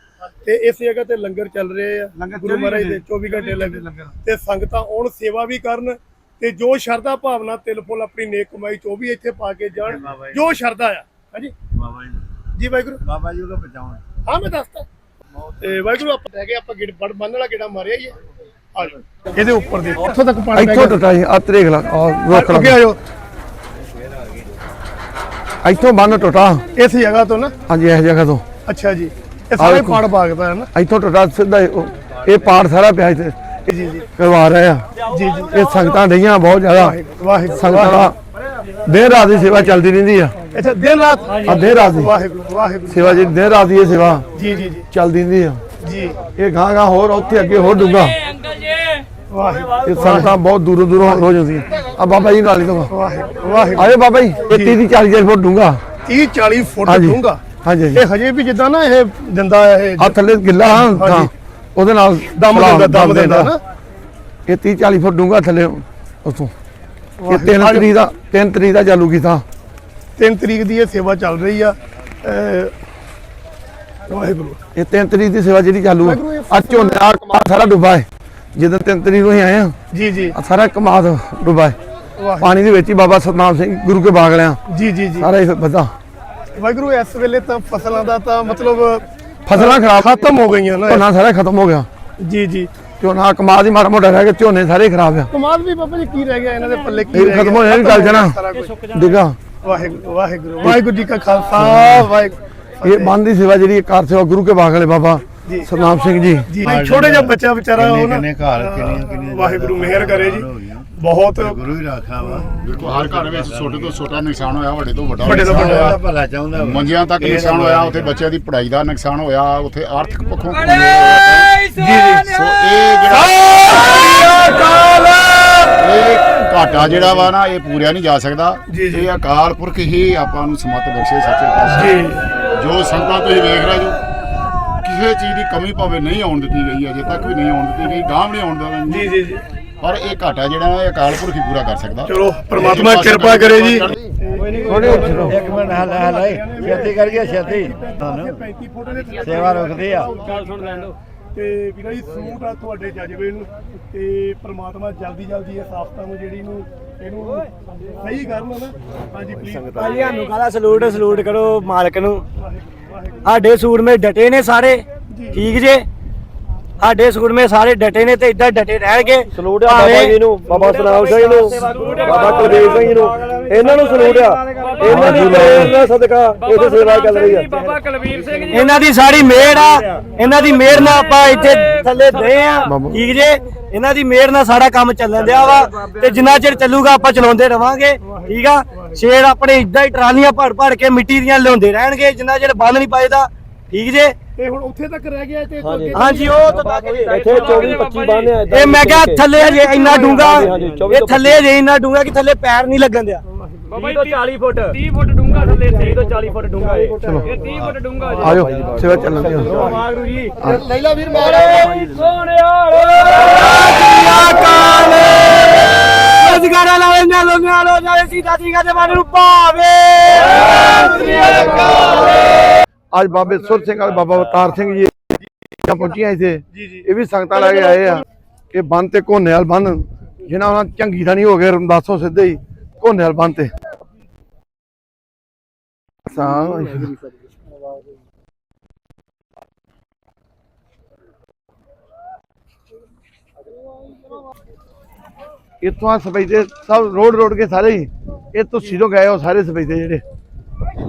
ਤੇ ਇਸ ਜਗ੍ਹਾ ਤੇ ਲੰਗਰ ਚੱਲ ਰਹੇ ਆ। ਲੰਗਰ ਗੁਰੂ ਮਹਾਰਾਜ ਦੇ ਘੰਟੇ। 24 ਘੰਟੇ ਲੰਗਰ। ਲੰਗਰ। ਤੇ ਸੰਗਤਾਂ ਆਉਣ ਸੇਵਾ ਵੀ ਕਰਨ। ਤੇ ਜੋ ਸ਼ਰਧਾ ਭਾਵਨਾ ਤਿਲ ਫੁੱਲ ਆਪਣੀ ਨੇਕ ਕਮਾਈ ਚ ਉਹ ਵੀ ਇੱਥੇ ਪਾ ਕੇ ਜਾਣ ਜੀ। ਸ਼ਰਧਾ ਆ। ਹਾਂਜੀ? ਬਾਬਾ ਜੀ। ਜੀ ਵਾਹਿਗੁਰੂ। ਬਾਬਾ ਜੀ ਉਹ ਬਚਾਉਣ ਹਾਂ ਮੈਂ ਦੱਸਦਾ। ਤੇ ਵਾਹਿਗੁਰੂ ਆਪਾਂ ਲੈ ਕੇ ਆਪਾਂ ਗਿੜ ਬੜ ਬੰਨ ਵਾਲਾ ਗੇੜਾ ਮਾਰਿਆ ਹੀ ਆ ਇਹਦੇ ਉੱਪਰ ਦੇ ਇੱਥੋਂ ਤੱਕ ਪਾਣੀ ਪੈ ਇੱਥੋਂ ਟੁੱਟਾ ਆ ਤਰੇਖ ਲਾ ਆ ਰੋਕ ਅੱਗੇ ਲਾ। ਆ ਜਾਓ ਇੱਥੋਂ ਬੰਨ ਟੁੱਟਾ। ਇਸ ਜਗ੍ਹਾ ਤੋਂ ਨਾ? ਹਾਂਜੀ ਇਸ ਜਗ੍ਹਾ ਤੋਂ। ਅੱਛਾ ਜੀ। ਇਹ ਸਾਰਾ। ਪਾੜ ਬਾਗਦਾ ਹੈ ਨਾ? ਇੱਥੋਂ ਟੁੱਟਾ ਸਿੱਧਾ ਇਹ ਪਾੜ ਸਾਰਾ ਪਿਆ ਇੱਥੇ। ਜੀ ਜੀ। ਕਰਵਾ ਰਹੇ ਆ। ਜੀ ਜੀ। ਇਹ ਸੰਗਤਾਂ ਡਈਆਂ ਬਹੁਤ ਜ਼ਿਆਦਾ। ਵਾਹਿਗੁਰੂ ਸੰਗਤਾਂ ਦਾ ਦੇਰ ਰਾਤ ਦੀ ਸੇਵਾ ਚੱਲਦੀ ਰਹਿੰਦੀ ਆ। ਅੱਛਾ ਦਿਨ ਰਾਤ? ਆ ਦੇਰ ਰਾਤ ਦੀ। ਵਾਹਿਗੁਰੂ ਵਾਹਿਗੁਰੂ। ਸੇਵਾ ਜੀ ਦੇਰ ਰਾਤ ਦੀ ਇਹ ਸੇਵਾ ਜੀ ਜੀ ਜੀ। ਚੱਲਦੀ ਰਹਿੰਦੀ ਆ। ਜੀ। ਇਹ ਗਾਂ ਗਾਂ ਹੋਰ ਉੱਥੇ ਅੱਗੇ ਹੋਰ ਡੂੰਗਾ ਵਾਹਿਗੁਰੂ ਇਹ ਸੰਗਤਾਂ ਬਹੁਤ ਦੂਰੋਂ ਦੂਰੋਂ ਰੋਜ਼ ਆਉਂਦੀਆਂ ਆ ਬਾਬਾ ਜੀ ਨਾਲ ਹੀ ਤੋਂ ਵਾਹਿਗੁਰੂ ਵਾਹਿਗੁਰੂ। ਆਏ ਬਾਬਾ ਜੀ ਇਹ 30 40 ਫੁੱਟ ਡੂੰਗਾ 30 40 ਫੁੱਟ ਹਾਂਜੀ। ਡੂੰਘਾ। ਹਾਂਜੀ ਇਹ ਹਜੇ ਵੀ ਜਿੱਦਾਂ ਨਾ ਇਹ ਦਿੰਦਾ ਇਹ ਆ ਥੱਲੇ ਗਿੱਲਾ ਹਾਂ। ਉਹਦੇ ਨਾਲ ਦਮ ਦਿੰਦਾ ਦਮ ਦਿੰਦਾ ਨਾ। ਇਹ 30 40 ਫੁੱਟ ਡੂੰਗਾ ਥੱਲੇ ਉਤੋਂ ਇਹ 3 ਤਰੀਕ ਦਾ 3 ਤਰੀਕ ਦਾ ਚਾਲੂ ਕੀਤਾ। 3 ਤਰੀਕ ਦੀ ਇਹ ਸੇਵਾ ਚੱਲ ਰਹੀ ਆ। ਵਾਹਿਗੁਰੂ। ਇਹ 3 ਤਰੀਕ ਦੀ ਸੇਵਾ ਜਿਹੜੀ ਚਾਲੂ ਆ। ਝੋਨਾ ਕਮਾਦ ਸਾਰਾ ਡੁੱਬਾ ਹੈ। ਜਦੋਂ 3 ਤਰੀਕ ਨੂੰ ਆਏ ਆ ਜੀ ਜੀ। ਸਾਰਾ ਕਮਾਦ ਡੁੱਬਾ ਹੈ। ਪਾਣੀ ਦੇ ਵਿੱਚ ਹੀ ਬਾਬਾ ਸਤਨਾਮ ਸਿੰਘ ਗੁਰੂ ਕੇ ਬਾਗ ਲਿਆ। ਜੀ ਜੀ ਜੀ। ਸਾਰਾ ਹੀ ਵਧਾ ਵਾਹਿਗੁਰੂ ਇਸ ਵੇਲੇ ਤਾਂ ਫਸਲਾਂ ਦਾ ਤਾਂ ਮਤਲਬ ਫਸਲਾਂ ਖਰਾਬ ਖਤਮ ਹੋ ਗਈਆਂ ਨਾ ਝੋਨਾ ਸਾਰਾ ਖਤਮ ਹੋ ਗਿਆ। ਜੀ ਜੀ। ਝੋਨਾ ਕਮਾਦ ਹੀ ਮਾੜਾ ਮੋਟਾ ਰਹਿ ਗਿਆ ਝੋਨੇ ਸਾਰੇ ਖਰਾਬ ਆ। ਕਮਾਲ ਵੀ ਬਾਬਾ ਜੀ ਕੀ ਰਹਿ ਗਿਆ ਇਹਨਾਂ ਦੇ ਪੱਲੇ ਕੀ ਖਤਮ ਗਿਆ? ਹੋ ਜਾਣੀ। ਗੱਲ ਜਣਾ। ਦਿਗਾ ਵਾਹਿਗੁਰੂ ਵਾਹਿਗੁਰੂ ਵਾਹਿਗੁਰੂ ਜੀ ਕਾ ਖਾਲਸਾ ਵਾਹਿਗੁਰੂ। ਇਹ ਬੰਦ ਦੀ ਸੇਵਾ ਜਿਹੜੀ ਕਾਰ ਸੇਵਾ ਗੁਰੂ ਕੇ ਬਾਗ ਵਾਲੇ ਬਾਬਾ ਸਤਨਾਮ ਸਿੰਘ ਜੀ। ਜੀ ਛੋਟੇ ਜਿਹਾ ਬੱਚਾ ਵਿਚਾਰਾ ਉਹ ਨਾ। ਕਿੰਨੇ ਘਰ ਕਿੰਨੀਆਂ ਕਿੰਨੀਆਂ ਵਾਹਿਗੁਰੂ ਮਿਹਰ ਕਰੇ ਜੀ। ਬਹੁਤ ਗੁਰੂ ਹੀ ਰਾਖਾ ਵਾ। ਦੇਖੋ ਹਰ ਘਰ ਵਿੱਚ ਛੋਟੇ ਤੋਂ ਛੋਟਾ ਨੁਕਸਾਨ ਹੋਇਆ ਵੱਡੇ ਤੋਂ ਵੱਡਾ ਵੱਡੇ ਤੋਂ ਨੁਕਸਾਨ ਵੱਡਾ। ਹੋਇਆ। ਭਲਾ ਚਾਹੁੰਦਾ ਵਾ। ਮੰਜਿਆਂ ਤੱਕ ਨੁਕਸਾਨ ਹੋਇਆ ਉੱਥੇ ਬੱਚਿਆਂ ਦੀ ਪੜ੍ਹਾਈ ਦਾ ਨੁਕਸਾਨ ਹੋਇਆ ਉੱਥੇ ਆਰਥਿਕ ਪੱਖੋਂ ਜੀ ਜੀ। ਸੋ ਇਹ ਜਿਹੜਾ ਇਹ ਘਾਟਾ ਜਿਹੜਾ ਵਾ ਨਾ ਇਹ ਪੂਰਿਆ ਨਹੀਂ ਜਾ ਸਕਦਾ। ਇਹ ਅਕਾਲ ਪੁਰਖ ਹੀ ਆਪਾਂ ਨੂੰ ਸਮਤ ਬਖਸ਼ੇ ਸੱਚੇ ਪਾਤਸ਼ਾਹ। ਜੋ। ਸੰਗਤਾਂ ਤੁਸੀਂ ਵੇਖ ਰਹੇ ਜੋ ਕਿਸੇ ਚੀਜ਼ ਦੀ ਕਮੀ ਭਾਵੇਂ ਨਹੀਂ ਆਉਣ ਦਿੱਤੀ ਗਈ ਅਜੇ ਤੱਕ ਵੀ ਨਹੀਂ ਆਉਣ ਦਿੱਤੀ ਗਈ ਗਾਂਵ ਨਹੀਂ ਆਉਣ ਦੇਵਾਂਗੇ ਜੀ ਜੀ ਜੀ। ਪਰ ਇਹ ਘਾਟਾ ਜਿਹੜਾ ਇਹ ਅਕਾਲ ਪੁਰਖ ਹੀ ਪੂਰਾ ਕਰ ਸਕਦਾ। ਚਲੋ ਪ੍ਰਮਾਤਮਾ ਕਿਰਪਾ ਕਰੇ ਜੀ। ਇੱਕ ਮਿੰਟ ਹਲ ਹਲ ਛੇਤੀ ਕਰੀਏ ਛੇਤੀ। 35 ਫੁੱਟ ਦੇ ਥੱਲੇ ਸੇਵਾ ਰੁਕਦੀ ਆ ਤੇ ਵੀਰਾ ਜੀ ਸੂਟ ਆ ਤੁਹਾਡੇ ਜਜ਼ਬੇ ਨੂੰ ਤੇ ਪ੍ਰਮਾਤਮਾ ਜਲਦੀ ਜਲਦੀ ਇਹ ਸਾਫਤਾ ਨੂੰ ਜਿਹੜੀ ਨੂੰ ਇਹਨੂੰ ਸਹੀ ਕਰਨ ਨਾ। ਹਾਂਜੀ ਪਲੀਜ਼ ਭਾਜੀ ਸਾਨੂੰ ਕਾਹਦਾ ਸਲੂਟ ਸਲੂਟ ਕਰੋ ਮਾਲਕ ਨੂੰ। ਸਾਡੇ ਸੂਟ ਮੇ ਡਟੇ ਨੇ ਸਾਰੇ। ਠੀਕ ਜੇ? ਸਾਡੇ ਸੂਟ ਮੇ ਸਾਰੇ ਡਟੇ ਨੇ ਤੇ ਇਦਾਂ ਡਟੇ ਰਹਿਣਗੇ। ਸਲੂਟ ਆ ਬਾਬਾ ਜੀ ਨੂੰ ਬਾਬਾ ਸਨਾਮ ਸਿੰਘ ਨੂੰ ਬਾਬਾ ਕੁਲਦੀਪ ਸਿੰਘ ਨੂੰ ਇਹਨਾਂ ਨੂੰ ਸਲੂਟ ਆ। ਇਹਨਾਂ ਦੀ ਪ੍ਰੇਰਨਾ ਸਦਕਾ ਇਹਦੀ ਸੇਵਾ ਚੱਲ ਰਹੀ ਆ। ਬਾਬਾ ਕੁਲਵੀਰ ਸਿੰਘ ਜੀ। ਇਹਨਾਂ ਦੀ ਸਾਰੀ ਮਿਹਰ ਆ ਇਹਨਾਂ ਦੀ ਮਿਹਰ ਨਾਲ ਆਪਾਂ ਇੱਥੇ ਥੱਲੇ ਦੇ ਆ। ਠੀਕ ਜੇ? ਇਹਨਾਂ ਦੀ ਮਿਹਰ ਨਾਲ ਸਾਰਾ ਕੰਮ ਚੱਲਣ ਦਿਆ ਵਾ ਤੇ ਜਿੰਨਾ ਚਿਰ ਚੱਲੂਗਾ ਆਪਾਂ ਚਲਾਉਂਦੇ ਰਵਾਂਗੇ। ਠੀਕ ਆ? ਸ਼ੇਰ ਆਪਣੇ ਇਦਾਂ ਹੀ ਟਰਾਲੀਆਂ ਭਰ ਭਰ ਕੇ ਮਿੱਟੀ ਦੀਆਂ ਲਿਆਉਂਦੇ ਰਹਿਣਗੇ ਜਿੰਨਾ ਚਿਰ ਬੰਦ ਨਹੀਂ ਪਾਏਦਾ ਠੀਕ ਜੇ? ਤੇ ਹੁਣ ਉੱਥੇ ਤੱਕ ਰਹਿ ਗਿਆ ਤੇ ਅੱਗੇ ਹਾਂਜੀ। ਉਹ ਤਾਂ ਇੱਥੇ 24 25 ਬੰਦੇ ਆ ਇਹ ਮੈਂ ਕਿਹਾ ਥੱਲੇ ਹਜੇ ਇੰਨਾ ਡੂੰਗਾ ਇਹ ਥੱਲੇ ਹਜੇ ਇੰਨਾ ਡੂੰਗਾ ਕਿ ਥੱਲੇ ਪੈਰ ਨਹੀਂ ਲੱਗਣ ਦਿਆ। ਬਾਬਾ ਜੀ 40 ਫੁੱਟ। 30 ਫੁੱਟ ਡੂੰਗਾ ਥੱਲੇ 30 ਤੋਂ 40 ਫੁੱਟ ਡੂੰਗਾ ਇਹ। ਇਹ। 30 ਫੁੱਟ ਡੂੰਗਾ ਜੀ ਆਜੋ। ਸੇਵਾ ਚੱਲਣ ਦੀ ਜੀ। ਲੈਲਾ ਵੀਰ ਮਾਰੇ ਸੀਤਾ ਮਨ ਨੂੰ ਭਾਵੇ ਅੱਜ ਬਾਬੇ ਸੁਰ ਸਿੰਘ ਵਾਲੇ ਬਾਬਾ ਅਵਤਾਰ ਸਿੰਘ ਜੀ ਪਹੁੰਚੀਆਂ ਇੱਥੇ। ਇਹ ਵੀ ਸੰਗਤਾਂ ਲੈ ਕੇ ਆਏ ਆ ਇਹ ਬੰਨ ਤੇ ਘੋਨੇ ਵਾਲ ਬੰਨ ਜਿਨ੍ਹਾਂ ਉਹਨਾਂ ਚੰਗੀ ਥਾਣੀ ਹੋ ਗਏ ਰਮਦਾਸੋਂ ਸਿੱਧੇ ਹੀ ਘੋਨੇ ਵਾਲ ਬੰਨ ਤੇ। ਸਾਂ ਇੱਥੋਂ ਆ ਸਪੈਦੇ ਸਭ ਰੋਡ ਰੋਡ ਕੇ ਸਾਰੇ ਹੀ। ਇਹ ਤੋਂ ਸਿੱਧੋ ਗਏ ਉਹ ਸਾਰੇ ਸਪੈਦੇ ਜਿਹੜੇ।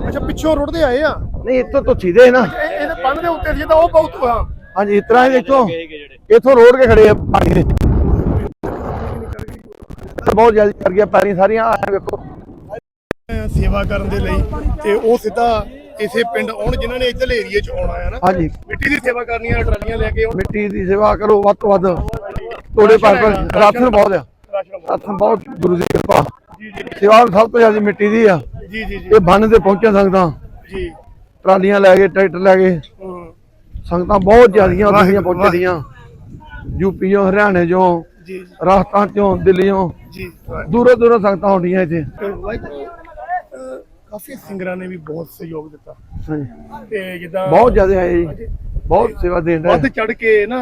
ਅੱਛਾ ਪਿੱਛੋਂ ਰੁੜਦੇ ਆਏ ਆ? ਨਹੀਂ ਇੱਥੋਂ ਤੋਂ ਸਿੱਧੇ ਨਾ। ਇਹ ਇਹਦੇ ਬੰਨ ਦੇ ਉੱਤੇ ਸੀ ਤਾਂ ਉਹ ਬਹੁਤ ਹਾਂ ਹਾਂਜੀ ਇਸ ਤਰ੍ਹਾਂ ਹੀ ਇੱਥੋਂ ਇੱਥੋਂ ਰੋਡ ਕੇ ਖੜੇ ਆ ਪਾਣੀ ਦੇ। ਬਹੁਤ ਜਲਦੀ ਕਰ ਗਿਆ ਪਾਣੀ ਸਾਰੀਆਂ ਆ ਵੇਖੋ। ਸੇਵਾ ਕਰਨ ਦੇ ਲਈ ਤੇ ਉਹ ਸਿੱਧਾ ਇਸੇ ਪਿੰਡ ਆਉਣ ਜਿਨ੍ਹਾਂ ਨੇ ਇੱਧਰਲੇ ਏਰੀਏ 'ਚ ਆਉਣਾ ਹੈ ਨਾ। ਹਾਂਜੀ। ਮਿੱਟੀ ਦੀ ਸੇਵਾ ਕਰਨੀ ਆ ਟਰਾਲੀਆਂ ਲੈ ਕੇ ਆਉਣ। ਮਿੱਟੀ ਦੀ ਸੇਵਾ ਕਰੋ ਵੱਧ ਤੋਂ ਵੱਧ। ਤੋੜੇ ਪਰ ਪਰ ਰਾਸ਼ਨ ਬਹੁਤ ਆ। ਰਾਸ਼ਨ ਬਹੁਤ ਗੁਰੂ ਦੀ ਕਿਰਪਾ। ਸੇਵਾ ਸਭ ਤੋਂ ਜ਼ਿਆਦਾ ਮਿੱਟੀ ਦੀ ਆ। ਜੀ ਜੀ ਜੀ। ਇਹ ਬੰਨ ਤੇ ਪਹੁੰਚਣ ਸੰਗਤਾਂ। ਜੀ। ਟਰਾਲੀਆਂ ਲੈ ਕੇ ਟਰੈਕਟਰ ਲੈ ਕੇ। ਹੂੰ, ਸੰਗਤਾਂ ਬਹੁਤ ਜ਼ਿਆਦੀਆਂ ਉੱਥੇ ਪਹੁੰਚਦੀਆਂ ਯੂਪੀਓਂ ਹਰਿਆਣੇ ਚੋਂ ਜੀ ਰਾਜਸਥਾਨ ਚੋਂ ਦਿੱਲੀੋਂ ਜੀ ਦੂਰੋਂ ਦੂਰੋਂ ਸੰਗਤਾਂ ਆਉਂਦੀਆਂ ਇੱਥੇ। ਕਾਫੀ ਸਿੰਗਰਾਂ ਨੇ ਵੀ ਬਹੁਤ ਸਹਿਯੋਗ ਦਿੱਤਾ। ਹਾਂਜੀ। ਤੇ ਜਿੱਦਾਂ ਬਹੁਤ ਜ਼ਿਆਦਾ ਆਏ ਜੀ। ਬਹੁਤ ਸੇਵਾ ਦੇਣ ਵੱਧ ਦਾ ਚੜ ਕੇ ਨਾ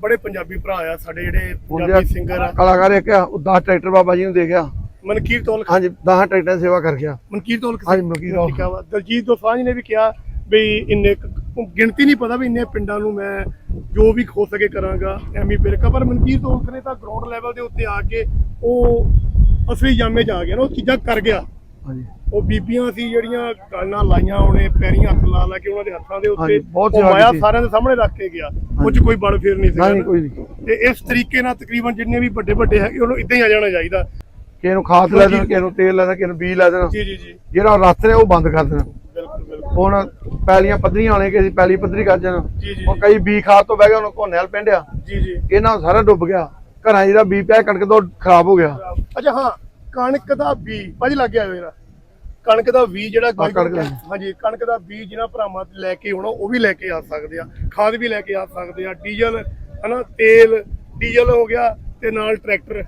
ਬੜੇ ਪੰਜਾਬੀ ਭਰਾ ਆ ਸਾਡੇ ਜਿਹੜੇ ਪੰਜਾਬੀ ਸਿੰਗਰ ਕਲਾਕਾਰ ਇੱਕ ਆ ਉਹ 10 ਟਰੈਕਟਰ ਬਾਬਾ ਜੀ ਨੂੰ ਦੇ ਗਿਆ ਮਨਕੀਰ ਤੋਲ ਹਾਂਜੀ 10 ਟਰੈਕਟਰਾਂ ਦੀ ਸੇਵਾ ਕਰ ਗਿਆ। ਮਨਕੀਰ ਤੋਲ ਹਾਂਜੀ, ਮਨਕੀਰ ਤੋਲ। ਲਿਖਿਆ ਵਾ? ਦਲਜੀਤ ਦੋਸਾਂਝ ਨੇ ਵੀ ਕਿਹਾ ਵੀ ਇੰਨੇ ਕੁ- ਗਿਣਤੀ ਨਹੀਂ ਪਤਾ ਵੀ ਇੰਨੇ ਪਿੰਡਾਂ ਨੂੰ ਮੈਂ ਜੋ ਵੀ ਖੋ ਸਕੇ ਕਰਾਂਗਾ ਐਮੀ ਬਿਰਕਾ। ਪਰ ਮਨਕੀਰ ਤੋਲਕ ਨੇ ਤਾਂ ਗਰਾਊਂਡ ਲੈਵਲ ਦੇ ਉੱਤੇ ਆ ਕੇ ਉਹ ਅਸਲੀ ਜਾਮੇ ਚ ਆ ਗਿਆ ਨਾ ਉਹ ਚੀਜ਼ਾਂ ਕਰ ਗਿਆ। ਹਾਂਜੀ। ਉਹ ਬੀਬੀਆਂ ਸੀ ਜਿਹੜੀਆਂ ਗਾਲਾਂ ਲਾਈਆਂ ਉਹਨੇ ਪੈਰੀਂ ਹੱਥ ਲਾ ਲਾ ਕੇ ਉਹਨਾਂ ਦੇ ਹੱਥਾਂ ਦੇ ਉੱਤੇ ਹਾਂਜੀ, ਬਹੁਤ ਉਹ ਸੇਵਾ ਮਾਇਆ ਕੀਤੀ। ਸਾਰਿਆਂ ਦੇ ਸਾਹਮਣੇ ਰੱਖ ਕੇ ਗਿਆ। ਉਹ 'ਚ ਕੋਈ ਬੜ ਫੇਰ ਨਹੀਂ ਸੀਗਾ ਨਹੀਂ ਕੋਈ ਨਹੀਂ। ਤੇ ਇਸ ਤਰੀਕੇ ਨਾਲ ਤਕਰੀਬਨ ਜਿੰਨੇ ਵੀ ਵੱਡੇ ਵੱਡੇ ਹੈਗੇ ਉਹਨੂੰ ਇਦਾਂ ਹੀ ਆ ਜਾਣਾ ਚਾਹੀਦਾ। ਕਿਸੇ ਨੂੰ ਖਾਦ ਲੈ ਦੇਣ ਕਿਸੇ ਨੂੰ ਤੇਲ ਲੈ ਦੇਣ ਕਿਸੇ ਨੂੰ ਬੀਜ ਲੈ ਦੇਣ। ਜੀ ਜੀ ਜੀ। ਜਿਹੜਾ ਰਸਤੇ ਉਹ ਬੰਦ ਕਰ ਦੇਣ। ਬਿਲਕੁਲ ਬਿਲਕੁਲ। ਹੁਣ ਪੈਲੀਆਂ ਪੱਧਰੀਆਂ ਵਾਲੇ ਕਿਸੇ ਪੈਲੀ ਪੱਧਰੀ ਕਰ ਜੀ, ਜੀ, ਹੁਣ ਕਈ ਬੀ ਖਾਦ ਤੋਂ ਬਹਿ ਗਏ ਉਹਨੂੰ ਕੋਨੇ ਵਾਲ ਪਿੰਡਿਆ ਜੀ ਜੀ। ਇਹਨਾਂ ਨੂੰ ਸਾਰਾ ਡੁੱਬ ਗਿਆ। ਘਰਾਂ ਜਿਹੜਾ ਬੀ ਪਿਆ ਕਣਕ ਤੋਂ ਖਰਾਬ ਹੋ ਗਿਆ। ਅੱਛਾ ਹਾਂ ਕਣਕ ਦਾ ਬੀ ਭਾਜੀ ਲੱਗ ਗਿਆ ਮੇਰਾ। ਕਣਕ ਦਾ ਬੀ ਜਿਹੜਾ। ਹਾਂਜੀ ਕਣਕ ਦਾ ਬੀ ਜਿਹਨਾਂ ਭਰਾਵਾਂ ਤੇ ਲੈ ਕੇ ਆਉਣਾ ਉਹ ਵੀ ਲੈ ਕੇ ਆ ਸਕਦੇ ਆ। ਖਾਦ ਵੀ ਲੈ ਕੇ ਆ ਸਕਦੇ ਆ। ਡੀਜ਼ਲ ਹਨਾ ਤੇਲ ਡੀਜ਼ਲ ਹੋ ਗਿਆ ਤੇ ਨਾਲ ਟਰੈਕਟਰ।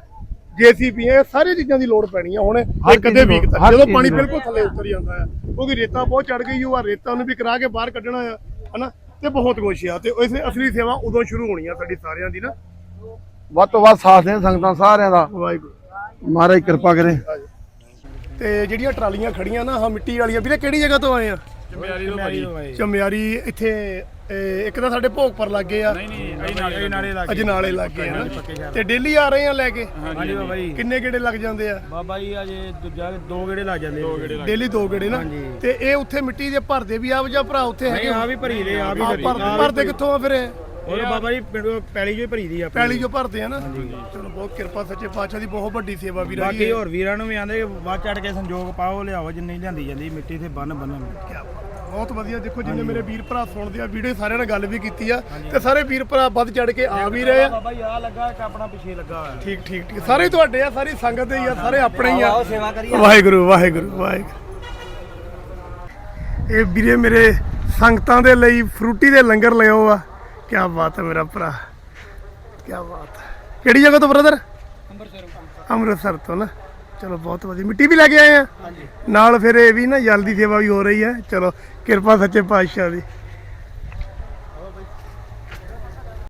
ਜੀਸੀਬੀ ਇਹ ਸਾਰੀ ਚੀਜ਼ਾਂ ਦੀ ਲੋੜ ਪੈਣੀ ਆ ਹੁਣ ਇਹ ਕਦੇ ਹਰ ਜਦੋਂ ਪਾਣੀ। ਬਿਲਕੁਲ ਥੱਲੇ ਉਤਰ ਜਾਂਦਾ ਆ ਕਿਉਂਕਿ ਰੇਤਾ ਬਹੁਤ ਚੜ ਗਈ ਉਹ ਆ ਰੇਤਾ ਨੂੰ ਵੀ ਕਰਾ ਕੇ ਬਾਹਰ ਕੱਢਣਾ ਆ ਹਨਾ? ਤੇ ਬਹੁਤ ਕੁਛ ਆ ਤੇ ਇਸੇ ਅਸਲੀ ਸੇਵਾ ਉਦੋਂ ਸ਼ੁਰੂ ਹੋਣੀ ਆ ਸਾਡੀ ਸਾਰਿਆਂ ਦੀ ਨਾ। ਵੱਧ ਤੋਂ ਵੱਧ ਸਾਥ ਦੇਣ ਸੰਗਤਾਂ ਸਾਰਿਆਂ ਦਾ। ਵਾਹਿਗੁਰੂ। ਮਹਾਰਾਜ ਕਿਰਪਾ ਕਰੇ। ਤੇ ਜਿਹੜੀਆਂ ਟਰਾਲੀਆਂ ਖੜੀਆਂ ਨਾ ਆਹ ਮਿੱਟੀ ਵਾਲੀਆਂ ਵੀਰੇ ਕਿਹੜੀ ਜਗ੍ਹਾ ਤੋਂ ਆਏ ਆ? ਚਮਿਆਰੀ ਤੋਂ ਭਾਈ ਚਮਿਆਰੀ ਇੱਥੇ ਇਹ, ਇੱਕ ਤਾਂ ਸਾਡੇ ਭੋਗਪੁਰ ਲੱਗੇ ਆ। ਨਹੀਂ ਨਹੀਂ ਨਾਲੇ ਲੱਗੇ। ਅਜਨਾਲੇ ਲੱਗੇ ਆ। ਤੇ ਡੇਲੀ ਆ ਰਹੇ ਆ ਲੈ ਕੇ? ਹਾਂਜੀ ਬਾਬਾ ਜੀ। ਕਿੰਨੇ ਗੇੜੇ ਲੱਗ ਜਾਂਦੇ ਆ? ਬਾਬਾ ਜੀ ਅਜੇ ਦੂਜਾ ਦੋ ਗੇੜੇ ਲੱਗ ਜਾਂਦੇ ਦੋ ਗੇੜੇ ਡੇਲੀ ਦੋ ਗੇੜੇ ਨਾ? ਤੇ ਇਹ ਉੱਥੇ ਮਿੱਟੀ ਦੇ ਭਰਦੇ ਵੀ ਆ ਜਾਂ ਭਰਾ ਉੱਥੇ ਹੈਗੇ ਆ? ਵੀ ਭਰੀ ਦੇ ਆ ਵੀ ਭਰਦੇ ਕਿੱਥੋਂ ਆ ਫਿਰ ਇਹ? ਹੋਰ ਬਾਬਾ ਜੀ ਪਿੰਡੋਂ ਪੈਲੀ ਜੋ ਭਰੀ ਦੀ ਆ ਪੈਲੀ ਜੋ ਭਰਦੇ ਆ ਨਾ? ਚਲੋ ਬਹੁਤ ਕਿਰਪਾ ਸੱਚੇ ਪਾਤਸ਼ਾਹ ਦੀ ਬਹੁਤ ਵੱਡੀ ਸੇਵਾ ਵੀ ਰਹੀ ਬਾਕੀ ਹੋਰ ਵੀਰਾਂ ਨੂੰ ਵੀ ਆਂਦੇ ਵੱਧ ਚੜ ਕੇ ਸੰਜੋਗ ਪਾਓ ਲਿਆਓ ਜਿੰਨੀ ਲਿਆਂਦੀ ਜਾਂਦੀ ਮਿੱਟੀ ਤੇ ਬੰਨ ਬੰਨਣ ਹੈ। ਬਹੁਤ ਵਧੀਆ। ਦੇਖੋ ਜਿੰਨੇ ਮੇਰੇ ਵੀਰ ਭਰਾ ਸੁਣਦੇ ਆ ਵੀਡੀਓ ਸਾਰਿਆਂ ਨਾਲ ਗੱਲ ਵੀ ਕੀਤੀ ਆ। ਤੇ ਸਾਰੇ ਵੀਰ ਭਰਾ ਵੱਧ ਚੜ ਕੇ ਆ ਵੀ ਰਹੇ ਆ। ਬਾਬਾ ਜੀ ਆ ਲੱਗਾ ਇੱਕ ਆਪਣਾ ਪਿੱਛੇ ਲੱਗਾ ਹੋਇਆ। ਠੀਕ ਠੀਕ ਠੀਕ। ਸਾਰੇ ਤੁਹਾਡੇ ਆ ਸਾਰੀ ਸੰਗਤ ਦੇ ਹੀ ਆ ਸਾਰੇ ਆਪਣੇ ਹੀ ਆ। ਆਓ ਸੇਵਾ ਕਰੀਏ। ਵਾਹਿਗੁਰੂ ਵਾਹਿਗੁਰੂ ਵਾਹਿਗੁਰੂ। ਇਹ ਵੀਰੇ ਮੇਰੇ ਸੰਗਤਾਂ ਦੇ ਲਈ ਫਰੂਟੀ ਦੇ ਲੰਗਰ ਲਿਆਓ ਆ। ਕੀ ਬਾਤ ਹੈ ਮੇਰਾ ਭਰਾ। ਕੀ ਬਾਤ ਹੈ ਕਿਹੜੀ ਜਗ੍ਹਾ ਤੋਂ ਬ੍ਰਦਰ ਅੰਮ੍ਰਿਤਸਰ ਅੰਮ੍ਰਿਤਸਰ ਤੋਂ ਨਾ। ਚਲੋ ਬਹੁਤ ਵਧੀਆ। ਮਿੱਟੀ ਵੀ ਲੈ ਕੇ ਆਏ ਆ। ਨਾਲ ਫਿਰ ਇਹ ਵੀ ਨਾ ਜਲ ਦੀ ਸੇਵਾ ਵੀ ਹੋ ਰਹੀ ਹੈ ਚਲੋ ਕਿਰਪਾ ਸੱਚੇ ਪਾਤਸ਼ਾਹ ਦੀ।